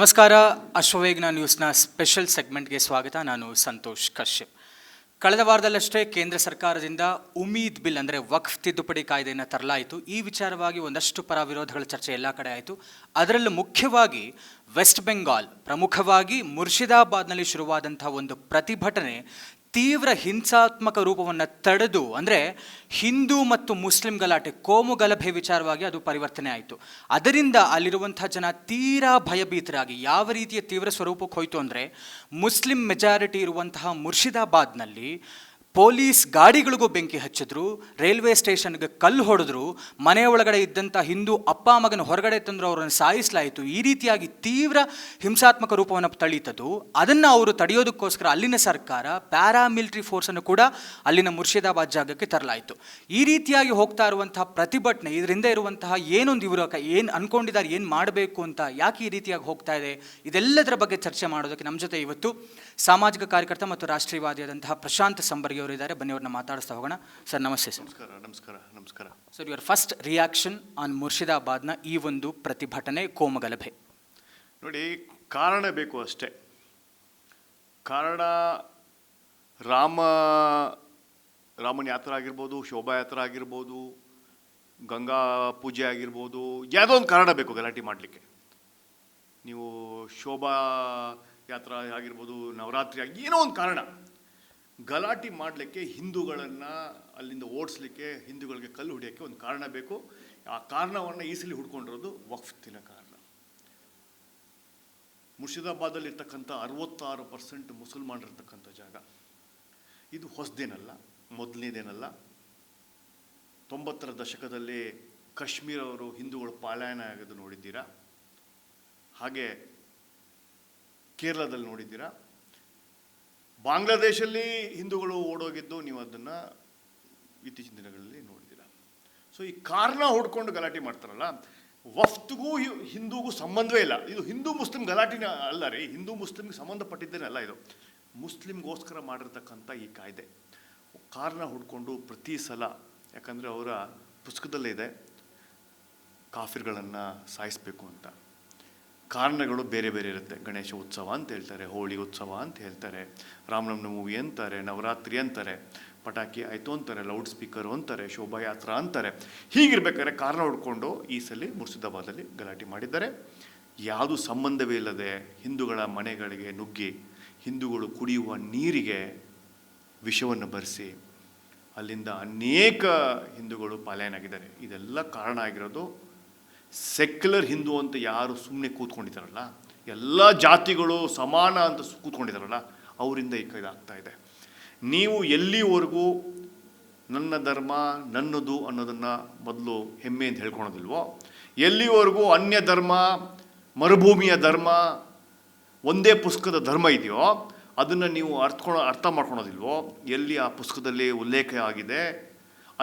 ನಮಸ್ಕಾರ ಅಶ್ವವೇಗ್ನ ನ್ಯೂಸ್ನ ಸ್ಪೆಷಲ್ ಸೆಗ್ಮೆಂಟ್ಗೆ ಸ್ವಾಗತ. ನಾನು ಸಂತೋಷ್ ಕಶ್ಯಪ್. ಕಳೆದ ವಾರದಲ್ಲಷ್ಟೇ ಕೇಂದ್ರ ಸರ್ಕಾರದಿಂದ ಉಮೀದ್ ಬಿಲ್ ಅಂದರೆ ವಕ್ಫ್ ತಿದ್ದುಪಡಿ ಕಾಯ್ದೆಯನ್ನು ತರಲಾಯಿತು. ಈ ವಿಚಾರವಾಗಿ ಒಂದಷ್ಟು ಪರ ವಿರೋಧಗಳ ಚರ್ಚೆ ಎಲ್ಲ ಕಡೆ ಆಯಿತು. ಅದರಲ್ಲೂ ಮುಖ್ಯವಾಗಿ ವೆಸ್ಟ್ ಬೆಂಗಾಲ್ ಪ್ರಮುಖವಾಗಿ ಮುರ್ಷಿದಾಬಾದ್ನಲ್ಲಿ ಶುರುವಾದಂಥ ಒಂದು ಪ್ರತಿಭಟನೆ ತೀವ್ರ ಹಿಂಸಾತ್ಮಕ ರೂಪವನ್ನು ತಡೆದು, ಅಂದರೆ ಹಿಂದೂ ಮತ್ತು ಮುಸ್ಲಿಂ ಗಲಾಟೆ, ಕೋಮು ಗಲಭೆ ವಿಚಾರವಾಗಿ ಅದು ಪರಿವರ್ತನೆ ಆಯಿತು. ಅದರಿಂದ ಅಲ್ಲಿರುವಂಥ ಜನ ತೀರಾ ಭಯಭೀತರಾಗಿ, ಯಾವ ರೀತಿಯ ತೀವ್ರ ಸ್ವರೂಪಕ್ಕೆ ಹೋಯಿತು ಅಂದರೆ, ಮುಸ್ಲಿಂ ಮೆಜಾರಿಟಿ ಇರುವಂತಹ ಮುರ್ಷಿದಾಬಾದ್ನಲ್ಲಿ ಪೊಲೀಸ್ ಗಾಡಿಗಳಿಗೂ ಬೆಂಕಿ ಹಚ್ಚಿದ್ರು, ರೈಲ್ವೆ ಸ್ಟೇಷನ್ಗೆ ಕಲ್ಲು ಹೊಡೆದ್ರು, ಮನೆ ಒಳಗಡೆ ಇದ್ದಂಥ ಹಿಂದೂ ಅಪ್ಪ ಮಗನ ಹೊರಗಡೆ ತಂದ್ರು, ಅವರನ್ನು ಸಾಯಿಸಲಾಯಿತು. ಈ ರೀತಿಯಾಗಿ ತೀವ್ರ ಹಿಂಸಾತ್ಮಕ ರೂಪವನ್ನು ತಳೀತದ್ದು. ಅದನ್ನು ಅವರು ತಡೆಯೋದಕ್ಕೋಸ್ಕರ ಅಲ್ಲಿನ ಸರ್ಕಾರ ಪ್ಯಾರಾಮಿಲಿಟ್ರಿ ಫೋರ್ಸನ್ನು ಕೂಡ ಅಲ್ಲಿನ ಮುರ್ಷಿದಾಬಾದ್ ಜಾಗಕ್ಕೆ ತರಲಾಯಿತು. ಈ ರೀತಿಯಾಗಿ ಹೋಗ್ತಾ ಇರುವಂತಹ ಪ್ರತಿಭಟನೆ, ಇದರಿಂದ ಇರುವಂತಹ ಏನೊಂದು ಇವರು ಏನು ಅನ್ಕೊಂಡಿದ್ದಾರೆ, ಏನು ಮಾಡಬೇಕು ಅಂತ ಯಾಕೆ ಈ ರೀತಿಯಾಗಿ ಹೋಗ್ತಾ ಇದೆ, ಇದೆಲ್ಲದರ ಬಗ್ಗೆ ಚರ್ಚೆ ಮಾಡೋದಕ್ಕೆ ನಮ್ಮ ಜೊತೆ ಇವತ್ತು ಸಾಮಾಜಿಕ ಕಾರ್ಯಕರ್ತ ಮತ್ತು ರಾಷ್ಟ್ರೀಯವಾದಿಯಾದಂತಹ ಪ್ರಶಾಂತ್ ಸಂಬರ್ಗಿ ಅವರು ಇದ್ದಾರೆ. ಬನ್ನಿ ಅವ್ರನ್ನ ಮಾತಾಡಿಸ್ತಾ ಹೋಗೋಣ. ಸರ್ ನಮಸ್ತೆ ಸರ್. ನಮಸ್ಕಾರ ನಮಸ್ಕಾರ ನಮಸ್ಕಾರ. Sir your first reaction on ಮುರ್ಷಿದಾಬಾದ್ನ ಈ ಒಂದು ಪ್ರತಿಭಟನೆ ಕೋಮಗಲಭೆ. ನೋಡಿ ಕಾರಣ ಬೇಕು ಅಷ್ಟೇ. ಕಾರಣ ರಾಮ ರಾಮನ ಯಾತ್ರೆ ಆಗಿರ್ಬೋದು ಶೋಭಾಯಾತ್ರೆ ಆಗಿರ್ಬೋದು ಗಂಗಾ ಪೂಜೆ ಆಗಿರ್ಬೋದು ಯಾವುದೋ ಒಂದು ಕಾರಣ ಬೇಕು ಗಲಾಟೆ ಮಾಡಲಿಕ್ಕೆ. ನೀವು ಶೋಭಾ ಯಾತ್ರಾ ಆಗಿರ್ಬೋದು, ನವರಾತ್ರಿ ಆಗಿ ಏನೋ ಒಂದು ಕಾರಣ. ಗಲಾಟೆ ಮಾಡಲಿಕ್ಕೆ ಹಿಂದೂಗಳನ್ನು ಅಲ್ಲಿಂದ ಓಡಿಸ್ಲಿಕ್ಕೆ ಹಿಂದೂಗಳಿಗೆ ಕಲ್ಲು ಹೊಡಿಯೋಕ್ಕೆ ಒಂದು ಕಾರಣ ಬೇಕು. ಆ ಕಾರಣವನ್ನು ಈಸಲಿ ಹುಡ್ಕೊಂಡಿರೋದು ವಕ್ಫ್ತಿನ ಕಾರಣ. ಮುರ್ಷಿದಾಬಾದಲ್ಲಿರ್ತಕ್ಕಂಥ ಅರವತ್ತಾರು ಪರ್ಸೆಂಟ್ ಮುಸಲ್ಮಾನರಿರ್ತಕ್ಕಂಥ ಜಾಗ. ಇದು ಹೊಸದೇನಲ್ಲ, ಮೊದಲನೇದೇನಲ್ಲ. ತೊಂಬತ್ತರ ದಶಕದಲ್ಲಿ ಕಾಶ್ಮೀರವರು ಹಿಂದೂಗಳು ಪಾಲಾಯನ ಆಗೋದು ನೋಡಿದ್ದೀರಾ? ಹಾಗೆ ಕೇರಳದಲ್ಲಿ ನೋಡಿದ್ದೀರಾ? ಬಾಂಗ್ಲಾದೇಶಲ್ಲಿ ಹಿಂದೂಗಳು ಓಡೋಗಿದ್ದು ನೀವು ಅದನ್ನು ಇತ್ತೀಚಿನ ದಿನಗಳಲ್ಲಿ ನೋಡಿದ್ದೀರಾ? ಸೊ ಈ ಕಾರಣ ಹುಡ್ಕೊಂಡು ಗಲಾಟೆ ಮಾಡ್ತಾರಲ್ಲ, ವಫ್ತ್ಗೂ ಹಿಂದೂಗೂ ಸಂಬಂಧವೇ ಇಲ್ಲ. ಇದು ಹಿಂದೂ ಮುಸ್ಲಿಂ ಗಲಾಟಿನ ಅಲ್ಲ ರೀ, ಹಿಂದೂ ಮುಸ್ಲಿಮ್ಗೆ ಸಂಬಂಧಪಟ್ಟಿದ್ದೇನೆ ಅಲ್ಲ ಇದು. ಮುಸ್ಲಿಮ್ಗೋಸ್ಕರ ಮಾಡಿರ್ತಕ್ಕಂಥ ಈ ಕಾಯ್ದೆ. ಕಾರಣ ಹುಡ್ಕೊಂಡು ಪ್ರತಿ ಸಲ, ಯಾಕಂದರೆ ಅವರ ಪುಸ್ತಕದಲ್ಲೇ ಇದೆ, ಕಾಫಿರ್ಗಳನ್ನು ಸಾಯಿಸಬೇಕು ಅಂತ. ಕಾರಣಗಳು ಬೇರೆ ಬೇರೆ ಇರುತ್ತೆ. ಗಣೇಶ ಉತ್ಸವ ಅಂತ ಹೇಳ್ತಾರೆ, ಹೋಳಿ ಉತ್ಸವ ಅಂತ ಹೇಳ್ತಾರೆ, ರಾಮನವಮಿ ಅಂತಾರೆ, ನವರಾತ್ರಿ ಅಂತಾರೆ, ಪಟಾಕಿ ಆಯಿತು ಅಂತಾರೆ, ಲೌಡ್ ಸ್ಪೀಕರು ಅಂತಾರೆ, ಶೋಭಾಯಾತ್ರಾ ಅಂತಾರೆ. ಹೀಗಿರ್ಬೇಕಾದ್ರೆ ಕಾರಣ ಹುಡ್ಕೊಂಡು ಈ ಸಲ ಮುರ್ಸಿದಾಬಾದಲ್ಲಿ ಗಲಾಟೆ ಮಾಡಿದ್ದಾರೆ. ಯಾವುದು ಸಂಬಂಧವೇ ಇಲ್ಲದೆ ಹಿಂದೂಗಳ ಮನೆಗಳಿಗೆ ನುಗ್ಗಿ, ಹಿಂದೂಗಳು ಕುಡಿಯುವ ನೀರಿಗೆ ವಿಷವನ್ನು ಬರೆಸಿ ಅಲ್ಲಿಂದ ಅನೇಕ ಹಿಂದೂಗಳು ಪಾಲಯನಾಗಿದ್ದಾರೆ. ಇದೆಲ್ಲ ಕಾರಣ ಆಗಿರೋದು ಸೆಕ್ಯುಲರ್ ಹಿಂದೂ ಅಂತ ಯಾರು ಸುಮ್ಮನೆ ಕೂತ್ಕೊಂಡಿದ್ದಾರಲ್ಲ, ಎಲ್ಲ ಜಾತಿಗಳು ಸಮಾನ ಅಂತ ಕೂತ್ಕೊಂಡಿದ್ದಾರಲ್ಲ, ಅವರಿಂದ ಈ ಇದಾಗ್ತಾ ಇದೆ. ನೀವು ಎಲ್ಲಿವರೆಗೂ ನನ್ನ ಧರ್ಮ, ನನ್ನದು ಅನ್ನೋದನ್ನು ಮೊದಲು ಹೆಮ್ಮೆ ಅಂತ ಹೇಳ್ಕೊಳೋದಿಲ್ವೋ, ಎಲ್ಲಿವರೆಗೂ ಅನ್ಯ ಧರ್ಮ, ಮರುಭೂಮಿಯ ಧರ್ಮ, ಒಂದೇ ಪುಸ್ತಕದ ಧರ್ಮ ಇದೆಯೋ, ಅದನ್ನು ನೀವು ಅರ್ಥಕೊಳೋ, ಅರ್ಥ ಮಾಡ್ಕೊಳೋದಿಲ್ವೋ, ಎಲ್ಲಿ ಆ ಪುಸ್ತಕದಲ್ಲಿ ಉಲ್ಲೇಖ ಆಗಿದೆ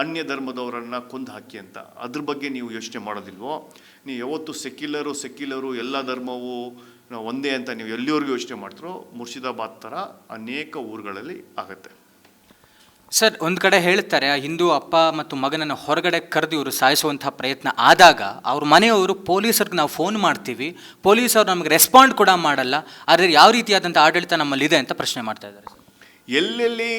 ಅನ್ಯ ಧರ್ಮದವರನ್ನು ಕೊಂದು ಹಾಕಿ ಅಂತ. ಅದ್ರ ಬಗ್ಗೆ ನೀವು ಯೋಚನೆ ಮಾಡೋದಿಲ್ವೋ? ನೀವು ಯಾವತ್ತು ಸೆಕ್ಯುಲರು ಸೆಕ್ಯುಲರು ಎಲ್ಲ ಧರ್ಮವು ಒಂದೇ ಅಂತ ನೀವು ಎಲ್ಲಿವರೆಗೂ ಯೋಚನೆ ಮಾಡ್ತಾರೋ ಮುರ್ಷಿದಾಬಾದ್ ಥರ ಅನೇಕ ಊರುಗಳಲ್ಲಿ ಆಗುತ್ತೆ. ಸರ್ ಒಂದು ಕಡೆ ಹೇಳ್ತಾರೆ ಆ ಹಿಂದೂ ಅಪ್ಪ ಮತ್ತು ಮಗನನ್ನು ಹೊರಗಡೆ ಕರೆದು ಇವರು ಸಾಯಿಸುವಂಥ ಪ್ರಯತ್ನ ಆದಾಗ ಅವ್ರ ಮನೆಯವರು ಪೊಲೀಸರಿಗೆ ನಾವು ಫೋನ್ ಮಾಡ್ತೀವಿ. ಪೊಲೀಸರು ನಮಗೆ ರೆಸ್ಪಾಂಡ್ ಕೂಡ ಮಾಡಲ್ಲ. ಆದರೆ ಯಾವ ರೀತಿಯಾದಂಥ ಆಡಳಿತ ನಮ್ಮಲ್ಲಿದೆ ಅಂತ ಪ್ರಶ್ನೆ ಮಾಡ್ತಾ ಇದ್ದಾರೆ ಎಲ್ಲೆಲ್ಲಿ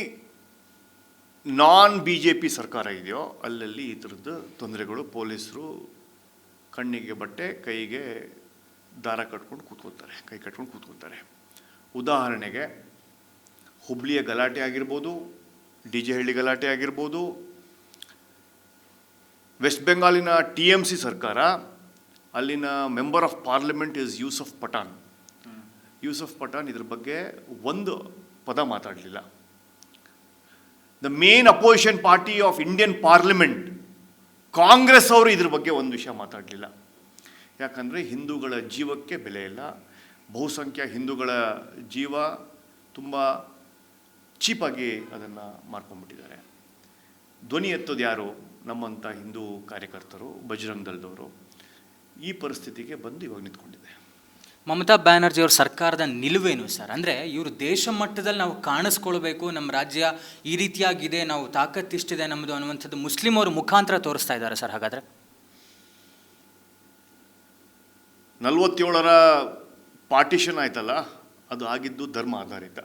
ನಾನ್ ಬಿ ಜೆ ಪಿ ಸರ್ಕಾರ ಇದೆಯೋ ಅಲ್ಲಲ್ಲಿ ಈ ಥರದ್ದು ತೊಂದರೆಗಳು ಪೊಲೀಸರು ಕಣ್ಣಿಗೆ ಬಟ್ಟೆ ಕೈಗೆ ದಾರ ಕಟ್ಕೊಂಡು ಕೂತ್ಕೋತಾರೆ ಕೈ ಕಟ್ಕೊಂಡು ಕೂತ್ಕೋತಾರೆ ಉದಾಹರಣೆಗೆ ಹುಬ್ಳಿಯ ಗಲಾಟೆ ಆಗಿರ್ಬೋದು ಡಿ ಜೆ ಹಳ್ಳಿ ಗಲಾಟೆ ಆಗಿರ್ಬೋದು ವೆಸ್ಟ್ ಬೆಂಗಾಲಿನ ಟಿ ಎಂ ಸಿ ಸರ್ಕಾರ ಅಲ್ಲಿನ member of parliament is Yusuf Pathan. Yusuf Pathan ಇದ್ರ ಬಗ್ಗೆ ಒಂದು ಪದ ಮಾತಾಡಲಿಲ್ಲ. The main opposition party of Indian parliament Congress ಅವರು ಇದ್ರ ಬಗ್ಗೆ ಒಂದು ವಿಷಯ ಮಾತಾಡಲಿಲ್ಲ. ಯಾಕಂದರೆ ಹಿಂದೂಗಳ ಜೀವಕ್ಕೆ ಬೆಲೆ ಇಲ್ಲ. ಬಹುಸಂಖ್ಯ ಹಿಂದೂಗಳ ಜೀವ ತುಂಬ ಚೀಪಾಗಿ ಅದನ್ನು ಮಾರ್ಕೊಂಡ್ಬಿಟ್ಟಿದ್ದಾರೆ ಧ್ವನಿ ಎತ್ತೋದು ಯಾರು? ನಮ್ಮಂಥ ಹಿಂದೂ ಕಾರ್ಯಕರ್ತರು ಬಜರಂಗ್ ಈ ಪರಿಸ್ಥಿತಿಗೆ ಬಂದು ಇವಾಗ ನಿಂತ್ಕೊಂಡಿದೆ. ಮಮತಾ ಬ್ಯಾನರ್ಜಿ ಅವ್ರ ಸರ್ಕಾರದ ನಿಲುವೇನು ಸರ್? ಅಂದರೆ ಇವರು ದೇಶ ಮಟ್ಟದಲ್ಲಿ ನಾವು ಕಾಣಿಸ್ಕೊಳ್ಬೇಕು ನಮ್ಮ ರಾಜ್ಯ ಈ ರೀತಿಯಾಗಿದೆ, ನಾವು ತಾಕತ್ತಿಷ್ಟಿದೆ ನಮ್ಮದು ಅನ್ನುವಂಥದ್ದು ಮುಸ್ಲಿಂ ಅವರು ಮುಖಾಂತರ ತೋರಿಸ್ತಾ ಇದ್ದಾರೆ ಸರ್, ಹಾಗಾದರೆ? ನಲವತ್ತೇಳರ ಪಾರ್ಟಿಷನ್ ಆಯ್ತಲ್ಲ, ಅದು ಆಗಿದ್ದು ಧರ್ಮ ಆಧಾರಿತ.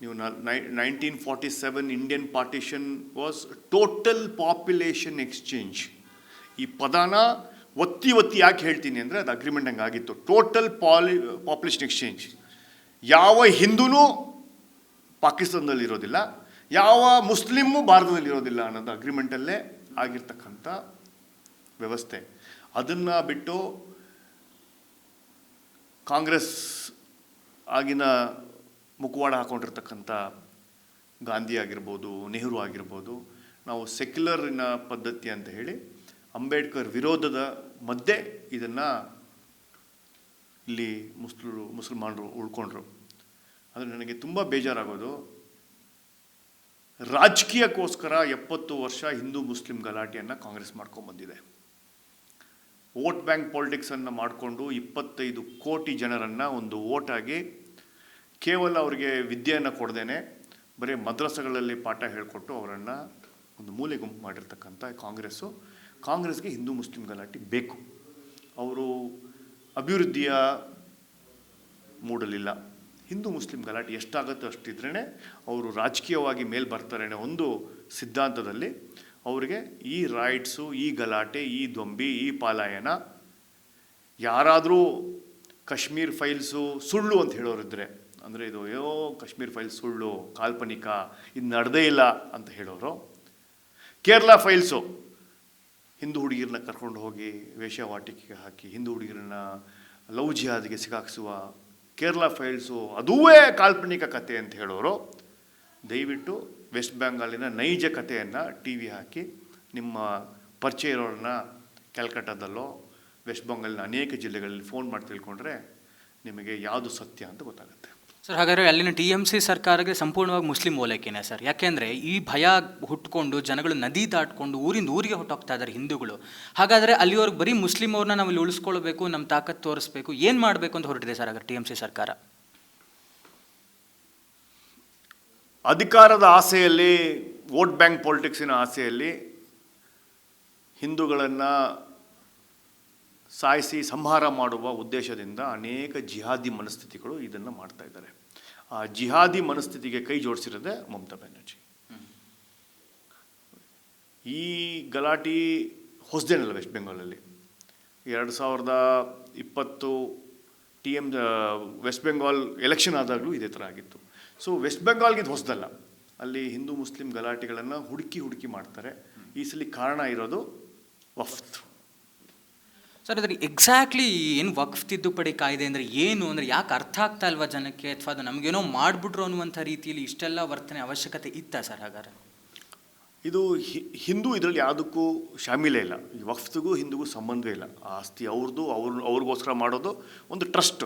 ನೀವು nineteen forty seven Indian partition was total population exchange ಈ ಪದಾನ ಒತ್ತಿ ಒತ್ತಿ ಯಾಕೆ ಹೇಳ್ತೀನಿ ಅಂದರೆ ಅದು ಅಗ್ರಿಮೆಂಟ್ ಹಂಗೆ ಆಗಿತ್ತು. ಟೋಟಲ್ ಪಾಲಿ ಪಾಪ್ಯುಲೇಷನ್ ಎಕ್ಸ್ಚೇಂಜ್ ಯಾವ ಹಿಂದೂ ಪಾಕಿಸ್ತಾನದಲ್ಲಿ ಇರೋದಿಲ್ಲ, ಯಾವ ಮುಸ್ಲಿಮ್ಮು ಭಾರತದಲ್ಲಿ ಇರೋದಿಲ್ಲ ಅನ್ನೋದು ಅಗ್ರಿಮೆಂಟಲ್ಲೇ ಆಗಿರ್ತಕ್ಕಂಥ ವ್ಯವಸ್ಥೆ. ಅದನ್ನು ಬಿಟ್ಟು ಕಾಂಗ್ರೆಸ್ ಆಗಿನ ಮುಖವಾಡ ಹಾಕೊಂಡಿರ್ತಕ್ಕಂಥ ಗಾಂಧಿ ಆಗಿರ್ಬೋದು, ನೆಹರು ಆಗಿರ್ಬೋದು, ನಾವು ಸೆಕ್ಯುಲರಿನ ಪದ್ಧತಿ ಅಂತ ಹೇಳಿ ಅಂಬೇಡ್ಕರ್ ವಿರೋಧದ ಮಧ್ಯೆ ಇದನ್ನು ಇಲ್ಲಿ ಮುಸ್ಲಿರು ಮುಸಲ್ಮಾನರು ಉಳ್ಕೊಂಡ್ರು. ಆದರೆ ನನಗೆ ತುಂಬ ಬೇಜಾರಾಗೋದು, ರಾಜಕೀಯಕ್ಕೋಸ್ಕರ ಎಪ್ಪತ್ತು ವರ್ಷ ಹಿಂದೂ ಮುಸ್ಲಿಂ ಗಲಾಟೆಯನ್ನು ಕಾಂಗ್ರೆಸ್ ಮಾಡ್ಕೊಂಡ್ಬಂದಿದೆ ವೋಟ್ ಬ್ಯಾಂಕ್ ಪಾಲಿಟಿಕ್ಸನ್ನು ಮಾಡಿಕೊಂಡು ಇಪ್ಪತ್ತೈದು ಕೋಟಿ ಜನರನ್ನು ಒಂದು ಓಟಾಗಿ ಕೇವಲ ಅವರಿಗೆ ವಿದ್ಯೆಯನ್ನು ಕೊಡ್ದೇನೆ ಬರೀ ಮದ್ರಸಗಳಲ್ಲಿ ಪಾಠ ಹೇಳಿಕೊಟ್ಟು ಅವರನ್ನು ಒಂದು ಮೂಲೆ ಗುಂಪು ಮಾಡಿರ್ತಕ್ಕಂಥ ಕಾಂಗ್ರೆಸ್ಸು. ಕಾಂಗ್ರೆಸ್ಗೆ ಹಿಂದೂ ಮುಸ್ಲಿಂ ಗಲಾಟೆ ಬೇಕು. ಅವರು ಅಭಿವೃದ್ಧಿಯ ಮೂಡಲಿಲ್ಲ. ಹಿಂದೂ ಮುಸ್ಲಿಂ ಗಲಾಟೆ ಎಷ್ಟಾಗುತ್ತೋ ಅಷ್ಟಿದ್ರೇ ಅವರು ರಾಜಕೀಯವಾಗಿ ಮೇಲೆ ಬರ್ತಾರೆ ಒಂದು ಸಿದ್ಧಾಂತದಲ್ಲಿ ಅವರಿಗೆ ಈ ರೈಟ್ಸು, ಈ ಗಲಾಟೆ, ಈ ದೊಂಬಿ ಈ ಪಾಲಾಯನ ಯಾರಾದರೂ ಕಾಶ್ಮೀರ್ ಫೈಲ್ಸು ಸುಳ್ಳು ಅಂತ ಹೇಳೋರಿದ್ರೆ, ಅಂದರೆ ಇದು, ಅಯ್ಯೋ, ಕಾಶ್ಮೀರ್ ಫೈಲ್ಸ್ ಸುಳ್ಳು, ಕಾಲ್ಪನಿಕ, ಇದು ನಡೆದೇ ಇಲ್ಲ ಅಂತ ಹೇಳೋರು, ಕೇರಳ ಫೈಲ್ಸು ಹಿಂದೂ ಹುಡುಗಿರನ್ನ ಕರ್ಕೊಂಡು ಹೋಗಿ ವೇಷವಾಟಿಕೆಗೆ ಹಾಕಿ ಹಿಂದೂ ಹುಡುಗಿರನ್ನ ಲವ್ ಜಿಹಾದ್ಗೆ ಸಿಗಾಕ್ಸುವ ಕೇರಳ ಫೈಲ್ಸು ಅದುವೇ ಕಾಲ್ಪನಿಕ ಕತೆ ಅಂತ ಹೇಳೋರು. ದಯವಿಟ್ಟು ವೆಸ್ಟ್ ಬೆಂಗಾಲಿನ ನೈಜ ಕಥೆಯನ್ನು ಟಿ ವಿ ಹಾಕಿ, ನಿಮ್ಮ ಪರಿಚಯ ಇರೋರನ್ನ ಕ್ಯಾಲ್ಕಟ್ಟಾದಲ್ಲೋ ವೆಸ್ಟ್ ಬೆಂಗಾಲಿನ ಅನೇಕ ಜಿಲ್ಲೆಗಳಲ್ಲಿ ಫೋನ್ ಮಾಡಿ ತಿಳ್ಕೊಂಡ್ರೆ ನಿಮಗೆ ಯಾವುದು ಸತ್ಯ ಅಂತ ಗೊತ್ತಾಗುತ್ತೆ. ಸರ್, ಹಾಗಾದರೆ ಅಲ್ಲಿನ ಟಿ ಎಂ ಸಿ ಸರ್ಕಾರಕ್ಕೆ ಸಂಪೂರ್ಣವಾಗಿ ಮುಸ್ಲಿಂ ಓಲೈಕೆನೆ ಸರ್? ಯಾಕೆಂದರೆ ಈ ಭಯ ಹುಟ್ಕೊಂಡು ಜನಗಳು ನದಿ ದಾಟ್ಕೊಂಡು ಊರಿಂದ ಊರಿಗೆ ಹೊಟ್ಟೋಗ್ತಾ ಇದ್ದಾರೆ ಹಿಂದೂಗಳು. ಹಾಗಾದರೆ ಅಲ್ಲಿವರೆಗೆ ಬರೀ ಮುಸ್ಲಿಂ ಅವ್ರನ್ನ ನಾವು ಇಲ್ಲಿ ಉಳಿಸ್ಕೊಳ್ಬೇಕು, ನಮ್ಮ ತಾಕತ್ ತೋರಿಸ್ಬೇಕು, ಏನು ಮಾಡಬೇಕು ಅಂತ ಹೊರಟಿದೆ ಸರ್ ಹಾಗಾದ್ರೆ ಟಿ ಎಂ ಸಿ ಸರ್ಕಾರ? ಅಧಿಕಾರದ ಆಸೆಯಲ್ಲಿ ವೋಟ್ ಬ್ಯಾಂಕ್ ಪಾಲಿಟಿಕ್ಸಿನ ಆಸೆಯಲ್ಲಿ ಹಿಂದೂಗಳನ್ನು ಸಾಯಿಸಿ ಸಂಹಾರ ಮಾಡುವ ಉದ್ದೇಶದಿಂದ ಅನೇಕ ಜಿಹಾದಿ ಮನಸ್ಥಿತಿಗಳು ಇದನ್ನು ಮಾಡ್ತಾ ಇದ್ದಾರೆ. ಆ ಜಿಹಾದಿ ಮನಸ್ಥಿತಿಗೆ ಕೈ ಜೋಡಿಸಿರೋದೇ ಮಮತಾ ಬ್ಯಾನರ್ಜಿ. ಈ ಗಲಾಟಿ ಹೊಸದೇನಲ್ಲ ವೆಸ್ಟ್ ಬೆಂಗಾಲಲ್ಲಿ? ಎರಡು ಸಾವಿರದ ಇಪ್ಪತ್ತು T M west Bengal election ಆದಾಗಲೂ ಇದೇ ಥರ ಆಗಿತ್ತು. ಸೊ ವೆಸ್ಟ್ ಬೆಂಗಾಲ್ಗೆ ಇದು ಹೊಸದಲ್ಲ. ಅಲ್ಲಿ ಹಿಂದೂ ಮುಸ್ಲಿಂ ಗಲಾಟೆಗಳನ್ನು ಹುಡುಕಿ ಹುಡುಕಿ ಮಾಡ್ತಾರೆ. ಈ ಸಲ ಕಾರಣ ಇರೋದು ವಫ್ತ್. ಸರ್ ಅದ್ರ ಎಕ್ಸಾಕ್ಟ್ಲಿ ಏನು ವಕ್ಫ್ ತಿದ್ದುಪಡಿ ಕಾಯ್ದೆ ಅಂದರೆ ಏನು ಅಂದರೆ ಯಾಕೆ ಅರ್ಥ ಆಗ್ತಾ ಇಲ್ವಾ ಜನಕ್ಕೆ? ಅಥವಾ ಅದು ನಮಗೇನೋ ಮಾಡಿಬಿಟ್ರು ಅನ್ನುವಂಥ ರೀತಿಯಲ್ಲಿ ಇಷ್ಟೆಲ್ಲ ವರ್ತನೆ ಅವಶ್ಯಕತೆ ಇತ್ತಾ ಸರ್ ಹಾಗಾದ್ರೆ? ಇದು ಹಿಂದೂ ಇದರಲ್ಲಿ ಯಾವುದಕ್ಕೂ ಶಾಮೀಲೇ ಇಲ್ಲ. ಈ ವಕ್ಫ್ಗೂ ಹಿಂದೂಗೂ ಸಂಬಂಧವೇ ಇಲ್ಲ. ಆಸ್ತಿ ಅವ್ರದ್ದು ಅವ್ರ, ಅವ್ರಿಗೋಸ್ಕರ ಮಾಡೋದು ಒಂದು ಟ್ರಸ್ಟ್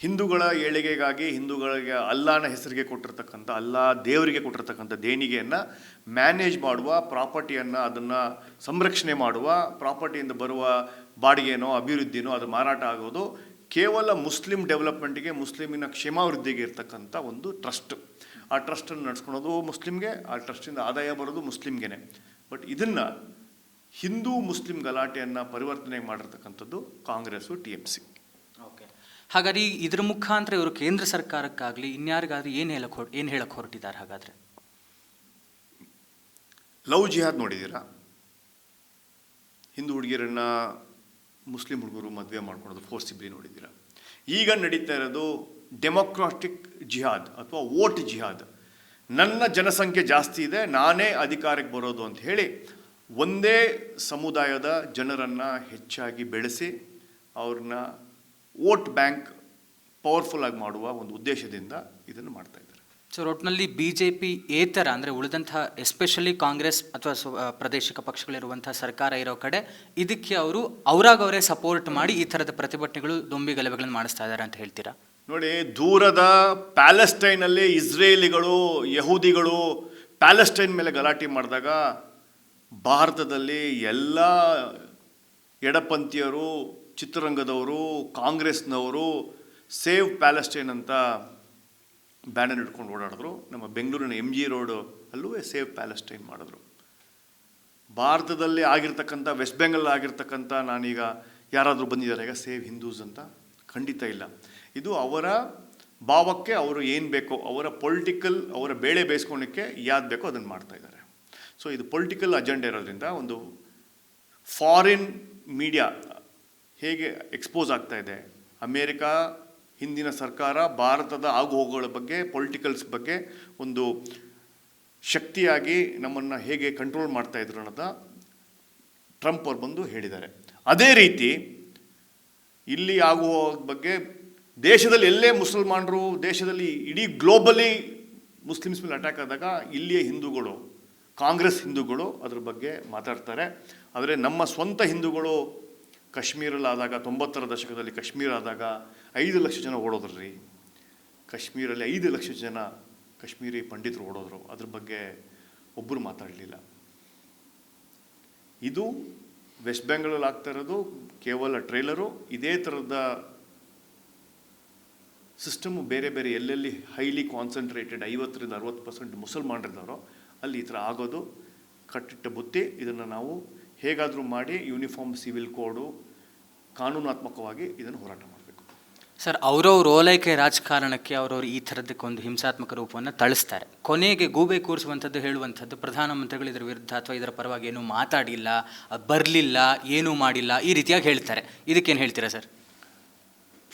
ಹಿಂದೂಗಳ ಏಳಿಗೆಗಾಗಿ ಹಿಂದೂಗಳಿಗೆ ಅಲ್ಲಾನ ಹೆಸರಿಗೆ ಕೊಟ್ಟಿರ್ತಕ್ಕಂಥ, ಅಲ್ಲಾ ದೇವರಿಗೆ ಕೊಟ್ಟಿರ್ತಕ್ಕಂಥ ದೇಣಿಗೆಯನ್ನು ಮ್ಯಾನೇಜ್ ಮಾಡುವ ಪ್ರಾಪರ್ಟಿಯನ್ನು ಅದನ್ನು ಸಂರಕ್ಷಣೆ ಮಾಡುವ ಪ್ರಾಪರ್ಟಿಯಿಂದ ಬರುವ ಬಾಡಿಗೆನೋ, ಅಭಿವೃದ್ಧಿನೋ, ಅದು ಮಾರಾಟ ಆಗೋದು ಕೇವಲ ಮುಸ್ಲಿಂ ಡೆವಲಪ್ಮೆಂಟ್ಗೆ ಮುಸ್ಲಿಮಿನ ಕ್ಷೇಮಾವೃದ್ಧಿಗೆ ಇರ್ತಕ್ಕಂಥ ಒಂದು ಟ್ರಸ್ಟ್ ಆ ಟ್ರಸ್ಟನ್ನು ನಡ್ಸ್ಕೊಳೋದು ಮುಸ್ಲಿಮ್ಗೆ, ಆ ಟ್ರಸ್ಟಿಂದ ಆದಾಯ ಬರೋದು ಮುಸ್ಲಿಮ್ಗೆ ಬಟ್ ಇದನ್ನು ಹಿಂದೂ ಮುಸ್ಲಿಂ ಗಲಾಟೆಯನ್ನು ಪರಿವರ್ತನೆ ಮಾಡಿರ್ತಕ್ಕಂಥದ್ದು ಕಾಂಗ್ರೆಸ್ಸು ಟಿ ಎಂ ಸಿ ಹಾಗಾದ್ರೆ ಈ ಇದ್ರ ಮುಖಾಂತರ ಇವರು ಕೇಂದ್ರ ಸರ್ಕಾರಕ್ಕಾಗಲಿ ಇನ್ಯಾರಿಗಾದ್ರೂ ಏನು ಹೇಳಕ್ ಹೊರ, ಏನು ಹೇಳಕ್ ಹೊರಟಿದ್ದಾರೆ ಹಾಗಾದ್ರೆ? ಲವ್ ಜಿಹಾದ್ ನೋಡಿದ್ದೀರಾ? ಹಿಂದೂ ಹುಡುಗಿಯರನ್ನ ಮುಸ್ಲಿಂ ಹುಡುಗರು ಮದುವೆ ಮಾಡ್ಕೊಳೋದು ಫೋರ್ಸಿಬ್ಲಿ ನೋಡಿದ್ದೀರಾ? ಈಗ ನಡೀತಾ ಇರೋದು ಡೆಮೊಕ್ರಾಟಿಕ್ ಜಿಹಾದ್ ಅಥವಾ ವೋಟ್ ಜಿಹಾದ್. ನನ್ನ ಜನಸಂಖ್ಯೆ ಜಾಸ್ತಿ ಇದೆ, ನಾನೇ ಅಧಿಕಾರಕ್ಕೆ ಬರೋದು ಅಂತ ಹೇಳಿ ಒಂದೇ ಸಮುದಾಯದ ಜನರನ್ನು ಹೆಚ್ಚಾಗಿ ಬೆಳೆಸಿ ಅವ್ರನ್ನ ವೋಟ್ ಬ್ಯಾಂಕ್ ಪವರ್ಫುಲ್ ಆಗಿ ಮಾಡುವ ಒಂದು ಉದ್ದೇಶದಿಂದ ಇದನ್ನು ಮಾಡ್ತಾ ಇದ್ದಾರೆ. ಸೊ ಒಟ್ಟಿನಲ್ಲಿ ಬಿ ಜೆ ಪಿ ಏತರ ಅಂದರೆ ಉಳಿದಂತಹ ಎಸ್ಪೆಷಲಿ ಕಾಂಗ್ರೆಸ್ ಅಥವಾ ಪ್ರಾದೇಶಿಕ ಪಕ್ಷಗಳಿರುವಂತಹ ಸರ್ಕಾರ ಇರೋ ಕಡೆ ಇದಕ್ಕೆ ಅವರು ಅವರಾಗವರೇ ಸಪೋರ್ಟ್ ಮಾಡಿ ಈ ಥರದ ಪ್ರತಿಭಟನೆಗಳು ದೊಂಬಿ ಗಲಭೆಗಳನ್ನು ಮಾಡಿಸ್ತಾ ಇದ್ದಾರೆ ಅಂತ ಹೇಳ್ತೀರಾ? ನೋಡಿ ದೂರದ ಪ್ಯಾಲೆಸ್ಟೈನಲ್ಲಿ ಇಸ್ರೇಲಿಗಳು ಯಹೂದಿಗಳು ಪ್ಯಾಲೆಸ್ಟೈನ್ ಮೇಲೆ ಗಲಾಟೆ ಮಾಡಿದಾಗ ಭಾರತದಲ್ಲಿ ಎಲ್ಲ ಎಡಪಂಥೀಯರು ಚಿತ್ರರಂಗದವರು, ಕಾಂಗ್ರೆಸ್ನವರು, ಸೇವ್ ಪ್ಯಾಲೆಸ್ಟೈನ್ ಅಂತ ಬ್ಯಾನರ್ ಇಟ್ಕೊಂಡು ಓಡಾಡಿದ್ರು. ನಮ್ಮ ಬೆಂಗಳೂರಿನ ಎಂ ಜಿ ರೋಡು ಅಲ್ಲೂ ಸೇವ್ ಪ್ಯಾಲೆಸ್ಟೈನ್ ಮಾಡಿದ್ರು. ಭಾರತದಲ್ಲಿ ಆಗಿರ್ತಕ್ಕಂಥ, ವೆಸ್ಟ್ ಬೆಂಗಾಲ್ ಆಗಿರ್ತಕ್ಕಂಥ ನಾನೀಗ ಯಾರಾದರೂ ಬಂದಿದ್ದಾರೆ, ಈಗ ಸೇವ್ ಹಿಂದೂಸ್ ಅಂತ? ಖಂಡಿತ ಇಲ್ಲ. ಇದು ಅವರ ಭಾವಕ್ಕೆ ಅವರು ಏನು ಬೇಕೋ, ಅವರ ಪೊಲಿಟಿಕಲ್, ಅವರ ಬೇಳೆ ಬೇಯಿಸ್ಕೊಳಕ್ಕೆ ಯಾವ್ದು ಬೇಕೋ ಅದನ್ನು ಮಾಡ್ತಾ ಇದ್ದಾರೆ. ಸೊ ಇದು ಪೊಲಿಟಿಕಲ್ ಅಜೆಂಡಾ ಇರೋದ್ರಿಂದ ಒಂದು ಫಾರಿನ್ ಮೀಡಿಯಾ ಹೇಗೆ ಎಕ್ಸ್ಪೋಸ್ ಆಗ್ತಾ ಇದೆ? ಅಮೇರಿಕಾ, ಹಿಂದಿನ ಸರ್ಕಾರ, ಭಾರತದ ಆಗುಹೋಗುಗಳ ಬಗ್ಗೆ ಪೊಲಿಟಿಕಲ್ಸ್ ಬಗ್ಗೆ ಒಂದು ಶಕ್ತಿಯಾಗಿ ನಮ್ಮನ್ನು ಹೇಗೆ ಕಂಟ್ರೋಲ್ ಮಾಡ್ತಾ ಇದ್ರು ಅನ್ನೋದ ಟ್ರಂಪ್ ಅವ್ರು ಬಂದು ಹೇಳಿದ್ದಾರೆ. ಅದೇ ರೀತಿ ಇಲ್ಲಿ ಆಗುವ ಬಗ್ಗೆ ದೇಶದಲ್ಲಿ ಎಲ್ಲೇ ಮುಸಲ್ಮಾನರು, ದೇಶದಲ್ಲಿ ಇಡೀ ಗ್ಲೋಬಲಿ ಮುಸ್ಲಿಮ್ಸ್ ಮೇಲೆ ಅಟ್ಯಾಕ್ ಆದಾಗ ಇಲ್ಲಿಯ ಹಿಂದೂಗಳು, ಕಾಂಗ್ರೆಸ್ ಹಿಂದೂಗಳು ಅದ್ರ ಬಗ್ಗೆ ಮಾತಾಡ್ತಾರೆ. ಆದರೆ ನಮ್ಮ ಸ್ವಂತ ಹಿಂದೂಗಳು ಕಾಶ್ಮೀರಲ್ಲಾದಾಗ ತೊಂಬತ್ತರ ದಶಕದಲ್ಲಿ ಕಾಶ್ಮೀರ ಆದಾಗ ಐದು ಲಕ್ಷ ಜನ ಓಡೋದ್ರು ರೀ ಕಾಶ್ಮೀರಲ್ಲಿ ಐದು ಲಕ್ಷ ಜನ ಕಾಶ್ಮೀರಿ ಪಂಡಿತರು ಓಡೋದ್ರು. ಅದ್ರ ಬಗ್ಗೆ ಒಬ್ಬರು ಮಾತಾಡಲಿಲ್ಲ. ಇದು ವೆಸ್ಟ್ ಬೆಂಗಾಲಲ್ಲಿ ಆಗ್ತಾ ಇರೋದು, ಕೇವಲ ಟ್ರೇಲರು, ಇದೇ ಥರದ ಸಿಸ್ಟಮು ಬೇರೆ ಬೇರೆ ಎಲ್ಲೆಲ್ಲಿ ಹೈಲಿ ಕಾನ್ಸಂಟ್ರೇಟೆಡ್ ಐವತ್ತರಿಂದ ಅರವತ್ತು ಪರ್ಸೆಂಟ್ ಮುಸಲ್ಮಾನರಿದ್ದಾರೋ ಅಲ್ಲಿ ಈ ಥರ ಆಗೋದು ಕಟ್ಟಿಟ್ಟ ಬುತ್ತಿ. ಇದನ್ನು ನಾವು ಹೇಗಾದರೂ ಮಾಡಿ ಯೂನಿಫಾರ್ಮ್, ಸಿವಿಲ್ ಕೋಡು ಕಾನೂನಾತ್ಮಕವಾಗಿ ಇದನ್ನು ಹೋರಾಟ ಮಾಡಬೇಕು. ಸರ್ ಅವರವ್ರ ಓಲೈಕೆ ರಾಜಕಾರಣಕ್ಕೆ ಅವರವ್ರು ಈ ಥರದಕ್ಕೊಂದು ಹಿಂಸಾತ್ಮಕ ರೂಪವನ್ನು ತಳಿಸ್ತಾರೆ. ಕೊನೆಗೆ ಗೂಬೆ ಕೂರಿಸುವಂಥದ್ದು ಹೇಳುವಂಥದ್ದು ಪ್ರಧಾನಮಂತ್ರಿಗಳು ಇದರ ವಿರುದ್ಧ ಅಥವಾ ಇದರ ಪರವಾಗಿ ಏನೂ ಮಾತಾಡಿಲ್ಲ ಬರಲಿಲ್ಲ ಏನೂ ಮಾಡಿಲ್ಲ ಈ ರೀತಿಯಾಗಿ ಹೇಳ್ತಾರೆ. ಇದಕ್ಕೇನು ಹೇಳ್ತೀರಾ ಸರ್?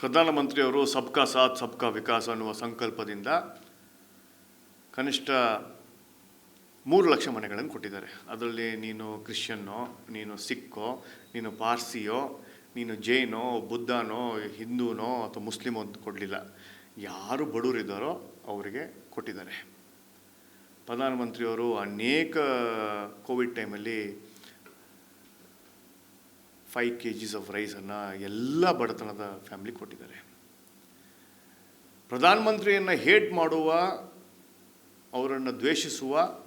ಪ್ರಧಾನಮಂತ್ರಿಯವರು ಸಬ್ಕಾ ಸಾಥ್ ಸಬ್ಕಾ ವಿಕಾಸ್ ಅನ್ನುವ ಸಂಕಲ್ಪದಿಂದ ಕನಿಷ್ಠ ಮೂರು ಲಕ್ಷ ಮನೆಗಳನ್ನು ಕೊಟ್ಟಿದ್ದಾರೆ. ಅದರಲ್ಲಿ ನೀನು ಕ್ರಿಶ್ಚಿಯನ್ನೋ ನೀನು ಸಿಕ್ಕೋ ನೀನು ಪಾರ್ಸಿಯೋ ನೀನು ಜೈನೋ, ಬುದ್ಧನೋ, ಹಿಂದೂನೋ ಅಥವಾ ಮುಸ್ಲಿಮೋ ಅಂತ ಕೊಡಲಿಲ್ಲ. ಯಾರು ಬಡವರಿದ್ದಾರೋ ಅವರಿಗೆ ಕೊಟ್ಟಿದ್ದಾರೆ. ಪ್ರಧಾನಮಂತ್ರಿಯವರು ಅನೇಕ ಕೋವಿಡ್ ಟೈಮಲ್ಲಿ ಫೈವ್ ಕೆ ಜಿಸ್ ಆಫ್ ರೈಸನ್ನು ಎಲ್ಲ ಬಡತನದ ಫ್ಯಾಮಿಲಿ ಕೊಟ್ಟಿದ್ದಾರೆ. ಪ್ರಧಾನಮಂತ್ರಿಯನ್ನು ಹೇಟ್ ಮಾಡುವ, ಅವರನ್ನು ದ್ವೇಷಿಸುವ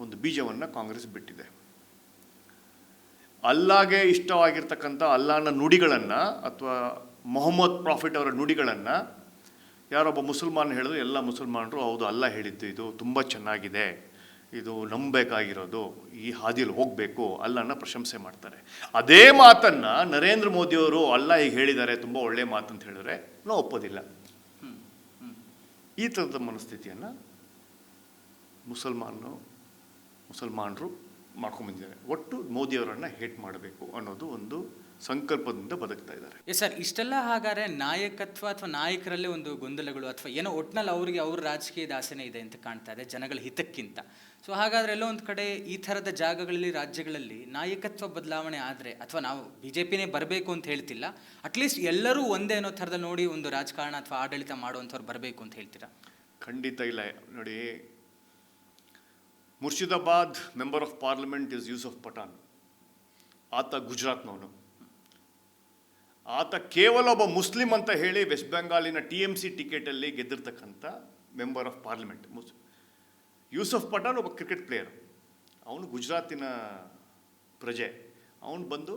ಒಂದು ಬೀಜವನ್ನು ಕಾಂಗ್ರೆಸ್ ಬಿಟ್ಟಿದೆ. ಅಲ್ಲಾಗೆ ಇಷ್ಟವಾಗಿರ್ತಕ್ಕಂಥ ಅಲ್ಲಾನ ನುಡಿಗಳನ್ನು ಅಥವಾ ಮೊಹಮ್ಮದ್ ಪ್ರಾಫಿಟ್ ಅವರ ನುಡಿಗಳನ್ನು ಯಾರೊಬ್ಬ ಮುಸಲ್ಮಾನ್ ಹೇಳಿದ್ರು, ಎಲ್ಲ ಮುಸಲ್ಮಾನರು ಹೌದು, ಅಲ್ಲ ಹೇಳಿದ್ದು, ಇದು ತುಂಬ ಚೆನ್ನಾಗಿದೆ, ಇದು ನಂಬಬೇಕಾಗಿರೋದು, ಈ ಹಾದಿಯಲ್ಲಿ ಹೋಗಬೇಕು ಅಲ್ಲನ್ನ ಪ್ರಶಂಸೆ ಮಾಡ್ತಾರೆ. ಅದೇ ಮಾತನ್ನು ನರೇಂದ್ರ ಮೋದಿಯವರು ಅಲ್ಲ ಈಗ ಹೇಳಿದ್ದಾರೆ, ತುಂಬ ಒಳ್ಳೆಯ ಮಾತು ಅಂತ ಹೇಳಿದ್ರೆ ನಾವು ಒಪ್ಪೋದಿಲ್ಲ. ಈ ಥರದ ಮನಸ್ಥಿತಿಯನ್ನು ಮುಸಲ್ಮಾನು ಮುಸಲ್ಮಾನರು ಮಾಡ್ಕೊಂಡ್ಬಂದಿದ್ದಾರೆ. ಒಟ್ಟು ಮೋದಿಯವರನ್ನು ಹೇಟ್ ಮಾಡಬೇಕು ಅನ್ನೋದು ಒಂದು ಸಂಕಲ್ಪದಿಂದ ಬದುಕ್ತಾ ಇದ್ದಾರೆ. ಎಸ್ ಸರ್ ಇಷ್ಟೆಲ್ಲ ಹಾಗಾದ್ರೆ ನಾಯಕತ್ವ ಅಥವಾ ನಾಯಕರಲ್ಲೇ ಒಂದು ಗೊಂದಲಗಳು ಅಥವಾ ಏನೋ ಒಟ್ನಲ್ಲಿ ಅವರಿಗೆ ಅವ್ರ ರಾಜಕೀಯದ ಆಸೆನೇ ಇದೆ ಅಂತ ಕಾಣ್ತಾ ಇದೆ ಜನಗಳ ಹಿತಕ್ಕಿಂತ. ಸೊ ಹಾಗಾದ್ರೆ ಎಲ್ಲೋ ಒಂದು ಕಡೆ ಈ ಥರದ ಜಾಗಗಳಲ್ಲಿ ರಾಜ್ಯಗಳಲ್ಲಿ ನಾಯಕತ್ವ ಬದಲಾವಣೆ ಆದರೆ ಅಥವಾ ನಾವು ಬಿ ಜೆ ಪಿನೇ ಬರಬೇಕು ಅಂತ ಹೇಳ್ತಿಲ್ಲ ಅಟ್ಲೀಸ್ಟ್ ಎಲ್ಲರೂ ಒಂದೇ ಅನ್ನೋ ಥರದಲ್ಲಿ ನೋಡಿ ಒಂದು ರಾಜಕಾರಣ ಅಥವಾ ಆಡಳಿತ ಮಾಡುವಂಥವ್ರು ಬರಬೇಕು ಅಂತ ಹೇಳ್ತೀರಾ? ಖಂಡಿತ ಇಲ್ಲ. ನೋಡಿ Murshidabad member of parliament is Yusuf Pathan ಆತ ಗುಜರಾತ್ನವನು. ಆತ ಕೇವಲ ಒಬ್ಬ ಮುಸ್ಲಿಂ ಅಂತ ಹೇಳಿ ವೆಸ್ಟ್ ಬೆಂಗಾಲಿನ ಟಿ ಎಂ ಸಿ ಟಿಕೆಟಲ್ಲಿ ಗೆದ್ದಿರ್ತಕ್ಕಂಥ member of parliament ಮುಸ್ Yusuf Pathan ಒಬ್ಬ ಕ್ರಿಕೆಟ್ ಪ್ಲೇಯರ್ ಅವನು ಗುಜರಾತಿನ ಪ್ರಜೆ. ಅವನು ಬಂದು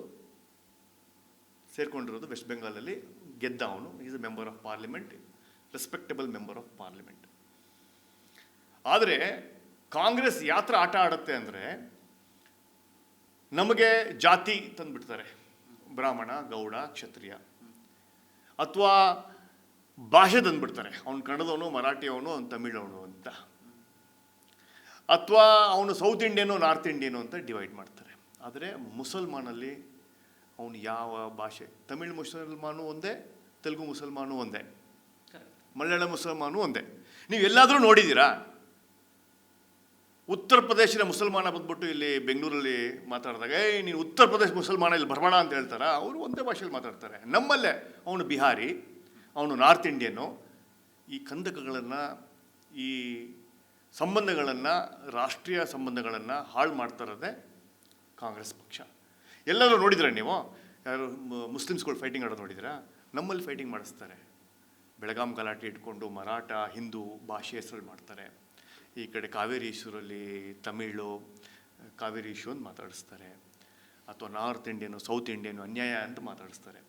ಸೇರಿಕೊಂಡಿರೋದು ವೆಸ್ಟ್ ಬೆಂಗಾಲಲ್ಲಿ ಗೆದ್ದ ಅವನು. Is a member of parliament respectable member of parliament ಆದರೆ ಕಾಂಗ್ರೆಸ್ ಯಾತ್ರ ಆಟ ಆಡುತ್ತೆ ಅಂದರೆ ನಮಗೆ ಜಾತಿ ತಂದುಬಿಡ್ತಾರೆ. ಬ್ರಾಹ್ಮಣ, ಗೌಡ, ಕ್ಷತ್ರಿಯ. ಅಥವಾ ಭಾಷೆ ತಂದುಬಿಡ್ತಾರೆ. ಅವನು ಕನ್ನಡದವನು, ಮರಾಠಿಯವನು, ಅವ್ನು ತಮಿಳವನು ಅಂತ. ಅಥವಾ ಅವನು ಸೌತ್ ಇಂಡಿಯನು ನಾರ್ತ್ ಇಂಡಿಯನು ಅಂತ ಡಿವೈಡ್ ಮಾಡ್ತಾರೆ. ಆದರೆ ಮುಸಲ್ಮಾನಲ್ಲಿ ಅವನು ಯಾವ ಭಾಷೆ? ತಮಿಳ್ ಮುಸಲ್ಮಾನು ಒಂದೇ, ತೆಲುಗು ಮುಸಲ್ಮಾನು ಒಂದೇ. ಮಲಯಾಳ ಮುಸಲ್ಮಾನು ಒಂದೇ. ನೀವು ಎಲ್ಲಾದರೂ ನೋಡಿದ್ದೀರಾ? ಉತ್ತರ ಪ್ರದೇಶದ ಮುಸಲ್ಮಾನ ಬಂದ್ಬಿಟ್ಟು ಇಲ್ಲಿ ಬೆಂಗಳೂರಲ್ಲಿ ಮಾತಾಡಿದಾಗ, ಏಯ್, ನೀನು ಉತ್ತರ ಪ್ರದೇಶ ಮುಸಲ್ಮಾನ ಇಲ್ಲಿ ಬರಬೇಡ ಅಂತ ಹೇಳ್ತಾರ? ಅವರು ಒಂದೇ ಭಾಷೆಯಲ್ಲಿ ಮಾತಾಡ್ತಾರೆ. ನಮ್ಮಲ್ಲೇ ಅವನು ಬಿಹಾರಿ, ಅವನು ನಾರ್ತ್ ಇಂಡಿಯನು. ಈ ಕಂದಕಗಳನ್ನು, ಈ ಸಂಬಂಧಗಳನ್ನು, ರಾಷ್ಟ್ರೀಯ ಸಂಬಂಧಗಳನ್ನು ಹಾಳು ಮಾಡ್ತಾ ಕಾಂಗ್ರೆಸ್ ಪಕ್ಷ. ಎಲ್ಲರೂ ನೋಡಿದ್ರೆ ನೀವು? ಯಾರು ಮುಸ್ಲಿಮ್ಸ್ಗಳು ಫೈಟಿಂಗ್ ಆಡೋದು ನೋಡಿದಿರಾ ನಮ್ಮಲ್ಲಿ ಫೈಟಿಂಗ್ ಮಾಡಿಸ್ತಾರೆ. ಬೆಳಗಾಂ ಗಲಾಟೆ ಇಟ್ಕೊಂಡು ಮರಾಠ, ಹಿಂದೂ ಭಾಷೆ ಹೆಸರು ಮಾಡ್ತಾರೆ. ಈ ಕಡೆ ಕಾವೇರಿ ಇಶ್ಯೂರಲ್ಲಿ ತಮಿಳು ಕಾವೇರಿ ಇಶ್ಯೂ ಅಂತ ಮಾತಾಡಿಸ್ತಾರೆ. ಅಥವಾ ನಾರ್ತ್ ಇಂಡಿಯನು ಸೌತ್ ಇಂಡಿಯನು ಅನ್ಯಾಯ ಅಂತ ಮಾತಾಡಿಸ್ತಾರೆ.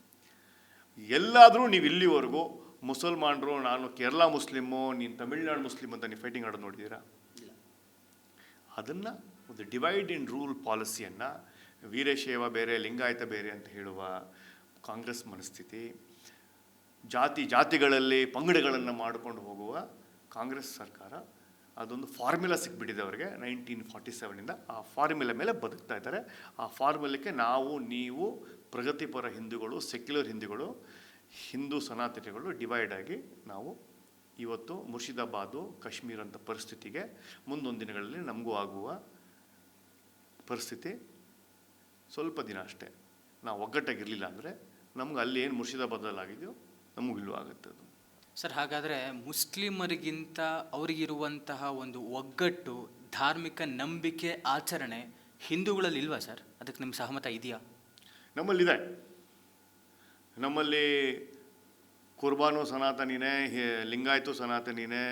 ಎಲ್ಲಾದರೂ ನೀವು ಇಲ್ಲಿವರೆಗೂ ಮುಸಲ್ಮಾನರು ನಾನು ಕೇರಳ ಮುಸ್ಲಿಮು ನೀನು ತಮಿಳ್ನಾಡು ಮುಸ್ಲಿಮ್ ಅಂತ ನೀವು ಫೈಟಿಂಗ್ ಆಡೋದು ನೋಡಿದ್ದೀರಾ? ಅದನ್ನು ಒಂದು ಡಿವೈಡ್ ಇನ್ ರೂಲ್ ಪಾಲಿಸಿಯನ್ನು ವೀರಶೈವ ಬೇರೆ ಲಿಂಗಾಯತ ಬೇರೆ ಅಂತ ಹೇಳುವ ಕಾಂಗ್ರೆಸ್ ಮನಸ್ಥಿತಿ ಜಾತಿ ಜಾತಿಗಳಲ್ಲಿ ಪಂಗಡಗಳನ್ನು ಮಾಡಿಕೊಂಡು ಹೋಗುವ ಕಾಂಗ್ರೆಸ್ ಸರ್ಕಾರ ಅದೊಂದು ಫಾರ್ಮುಲಾ ಸಿಕ್ಬಿಟ್ಟಿದೆ ಅವರಿಗೆ ನೈನ್ಟೀನ್ ಫಾರ್ಟಿ ಸೆವೆನಿಂದ ಆ ಫಾರ್ಮುಲಾ ಮೇಲೆ ಬದುಕ್ತಾ ಇದ್ದಾರೆ. ಆ ಫಾರ್ಮುಲಕ್ಕೆ ನಾವು, ನೀವು, ಪ್ರಗತಿಪರ ಹಿಂದೂಗಳು ಸೆಕ್ಯುಲರ್ ಹಿಂದೂಗಳು, ಹಿಂದೂ ಸನಾತನಿಗಳು ಡಿವೈಡ್ ಆಗಿ ನಾವು ಇವತ್ತು ಮುರ್ಷಿದಾಬಾದು, ಕಾಶ್ಮೀರ ಅಂತ ಪರಿಸ್ಥಿತಿಗೆ ಮುಂದೊಂದು ದಿನಗಳಲ್ಲಿ ನಮಗೂ ಆಗುವ ಪರಿಸ್ಥಿತಿ ಸ್ವಲ್ಪ ದಿನ ಅಷ್ಟೇ. ನಾವು ಒಗ್ಗಟ್ಟಾಗಿರಲಿಲ್ಲ ಅಂದರೆ ನಮ್ಗೆ ಅಲ್ಲಿ ಏನು ಮುರ್ಷಿದಾಬಾದಲ್ಲಿ ಆಗಿದೆಯೋ ನಮಗೂ ಇಲ್ಲೂ ಆಗುತ್ತೆ ಅದು. ಸರ್, ಹಾಗಾದರೆ ಮುಸ್ಲಿಮರಿಗಿಂತ ಅವರಿಗಿರುವಂತಹ ಒಂದು ಒಗ್ಗಟ್ಟು ಧಾರ್ಮಿಕ ನಂಬಿಕೆ ಆಚರಣೆ ಹಿಂದೂಗಳಲ್ಲಿ ಇಲ್ವಾ ಸರ್? ಅದಕ್ಕೆ ನಿಮ್ಮ ಸಹಮತ ಇದೆಯಾ? ನಮ್ಮಲ್ಲಿದೆ. ನಮ್ಮಲ್ಲಿ ಕುರ್ಬಾನು ಸನಾತನಿನೇ ಲಿಂಗಾಯತು ಸನಾತನಿನೇ,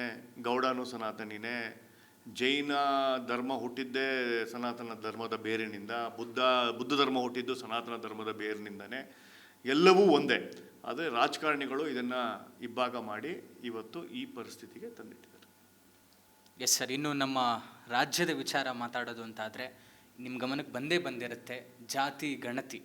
ಗೌಡನು ಸನಾತನಿನೇ, ಜೈನ ಧರ್ಮ ಹುಟ್ಟಿದ್ದೇ ಸನಾತನ ಧರ್ಮದ ಬೇರಿನಿಂದ, ಬುದ್ಧ ಬುದ್ಧ ಧರ್ಮ ಹುಟ್ಟಿದ್ದು ಸನಾತನ ಧರ್ಮದ ಬೇರಿನಿಂದನೇ ಎಲ್ಲವೂ ಒಂದೇ. ಆದರೆ ರಾಜಕಾರಣಿಗಳು ಇದನ್ನು ಇಬ್ಬಾಗ ಮಾಡಿ ಇವತ್ತು ಈ ಪರಿಸ್ಥಿತಿಗೆ ತಂದಿಟ್ಟಿದ್ದಾರೆ. ಎಸ್ ಸರ್ ಇನ್ನು ನಮ್ಮ ರಾಜ್ಯದ ವಿಚಾರ ಮಾತಾಡೋದು ಅಂತಾದರೆ ನಿಮ್ಮ ಗಮನಕ್ಕೆ ಬಂದೇ ಬಂದಿರುತ್ತೆ ಜಾತಿ, ಗಣತಿ.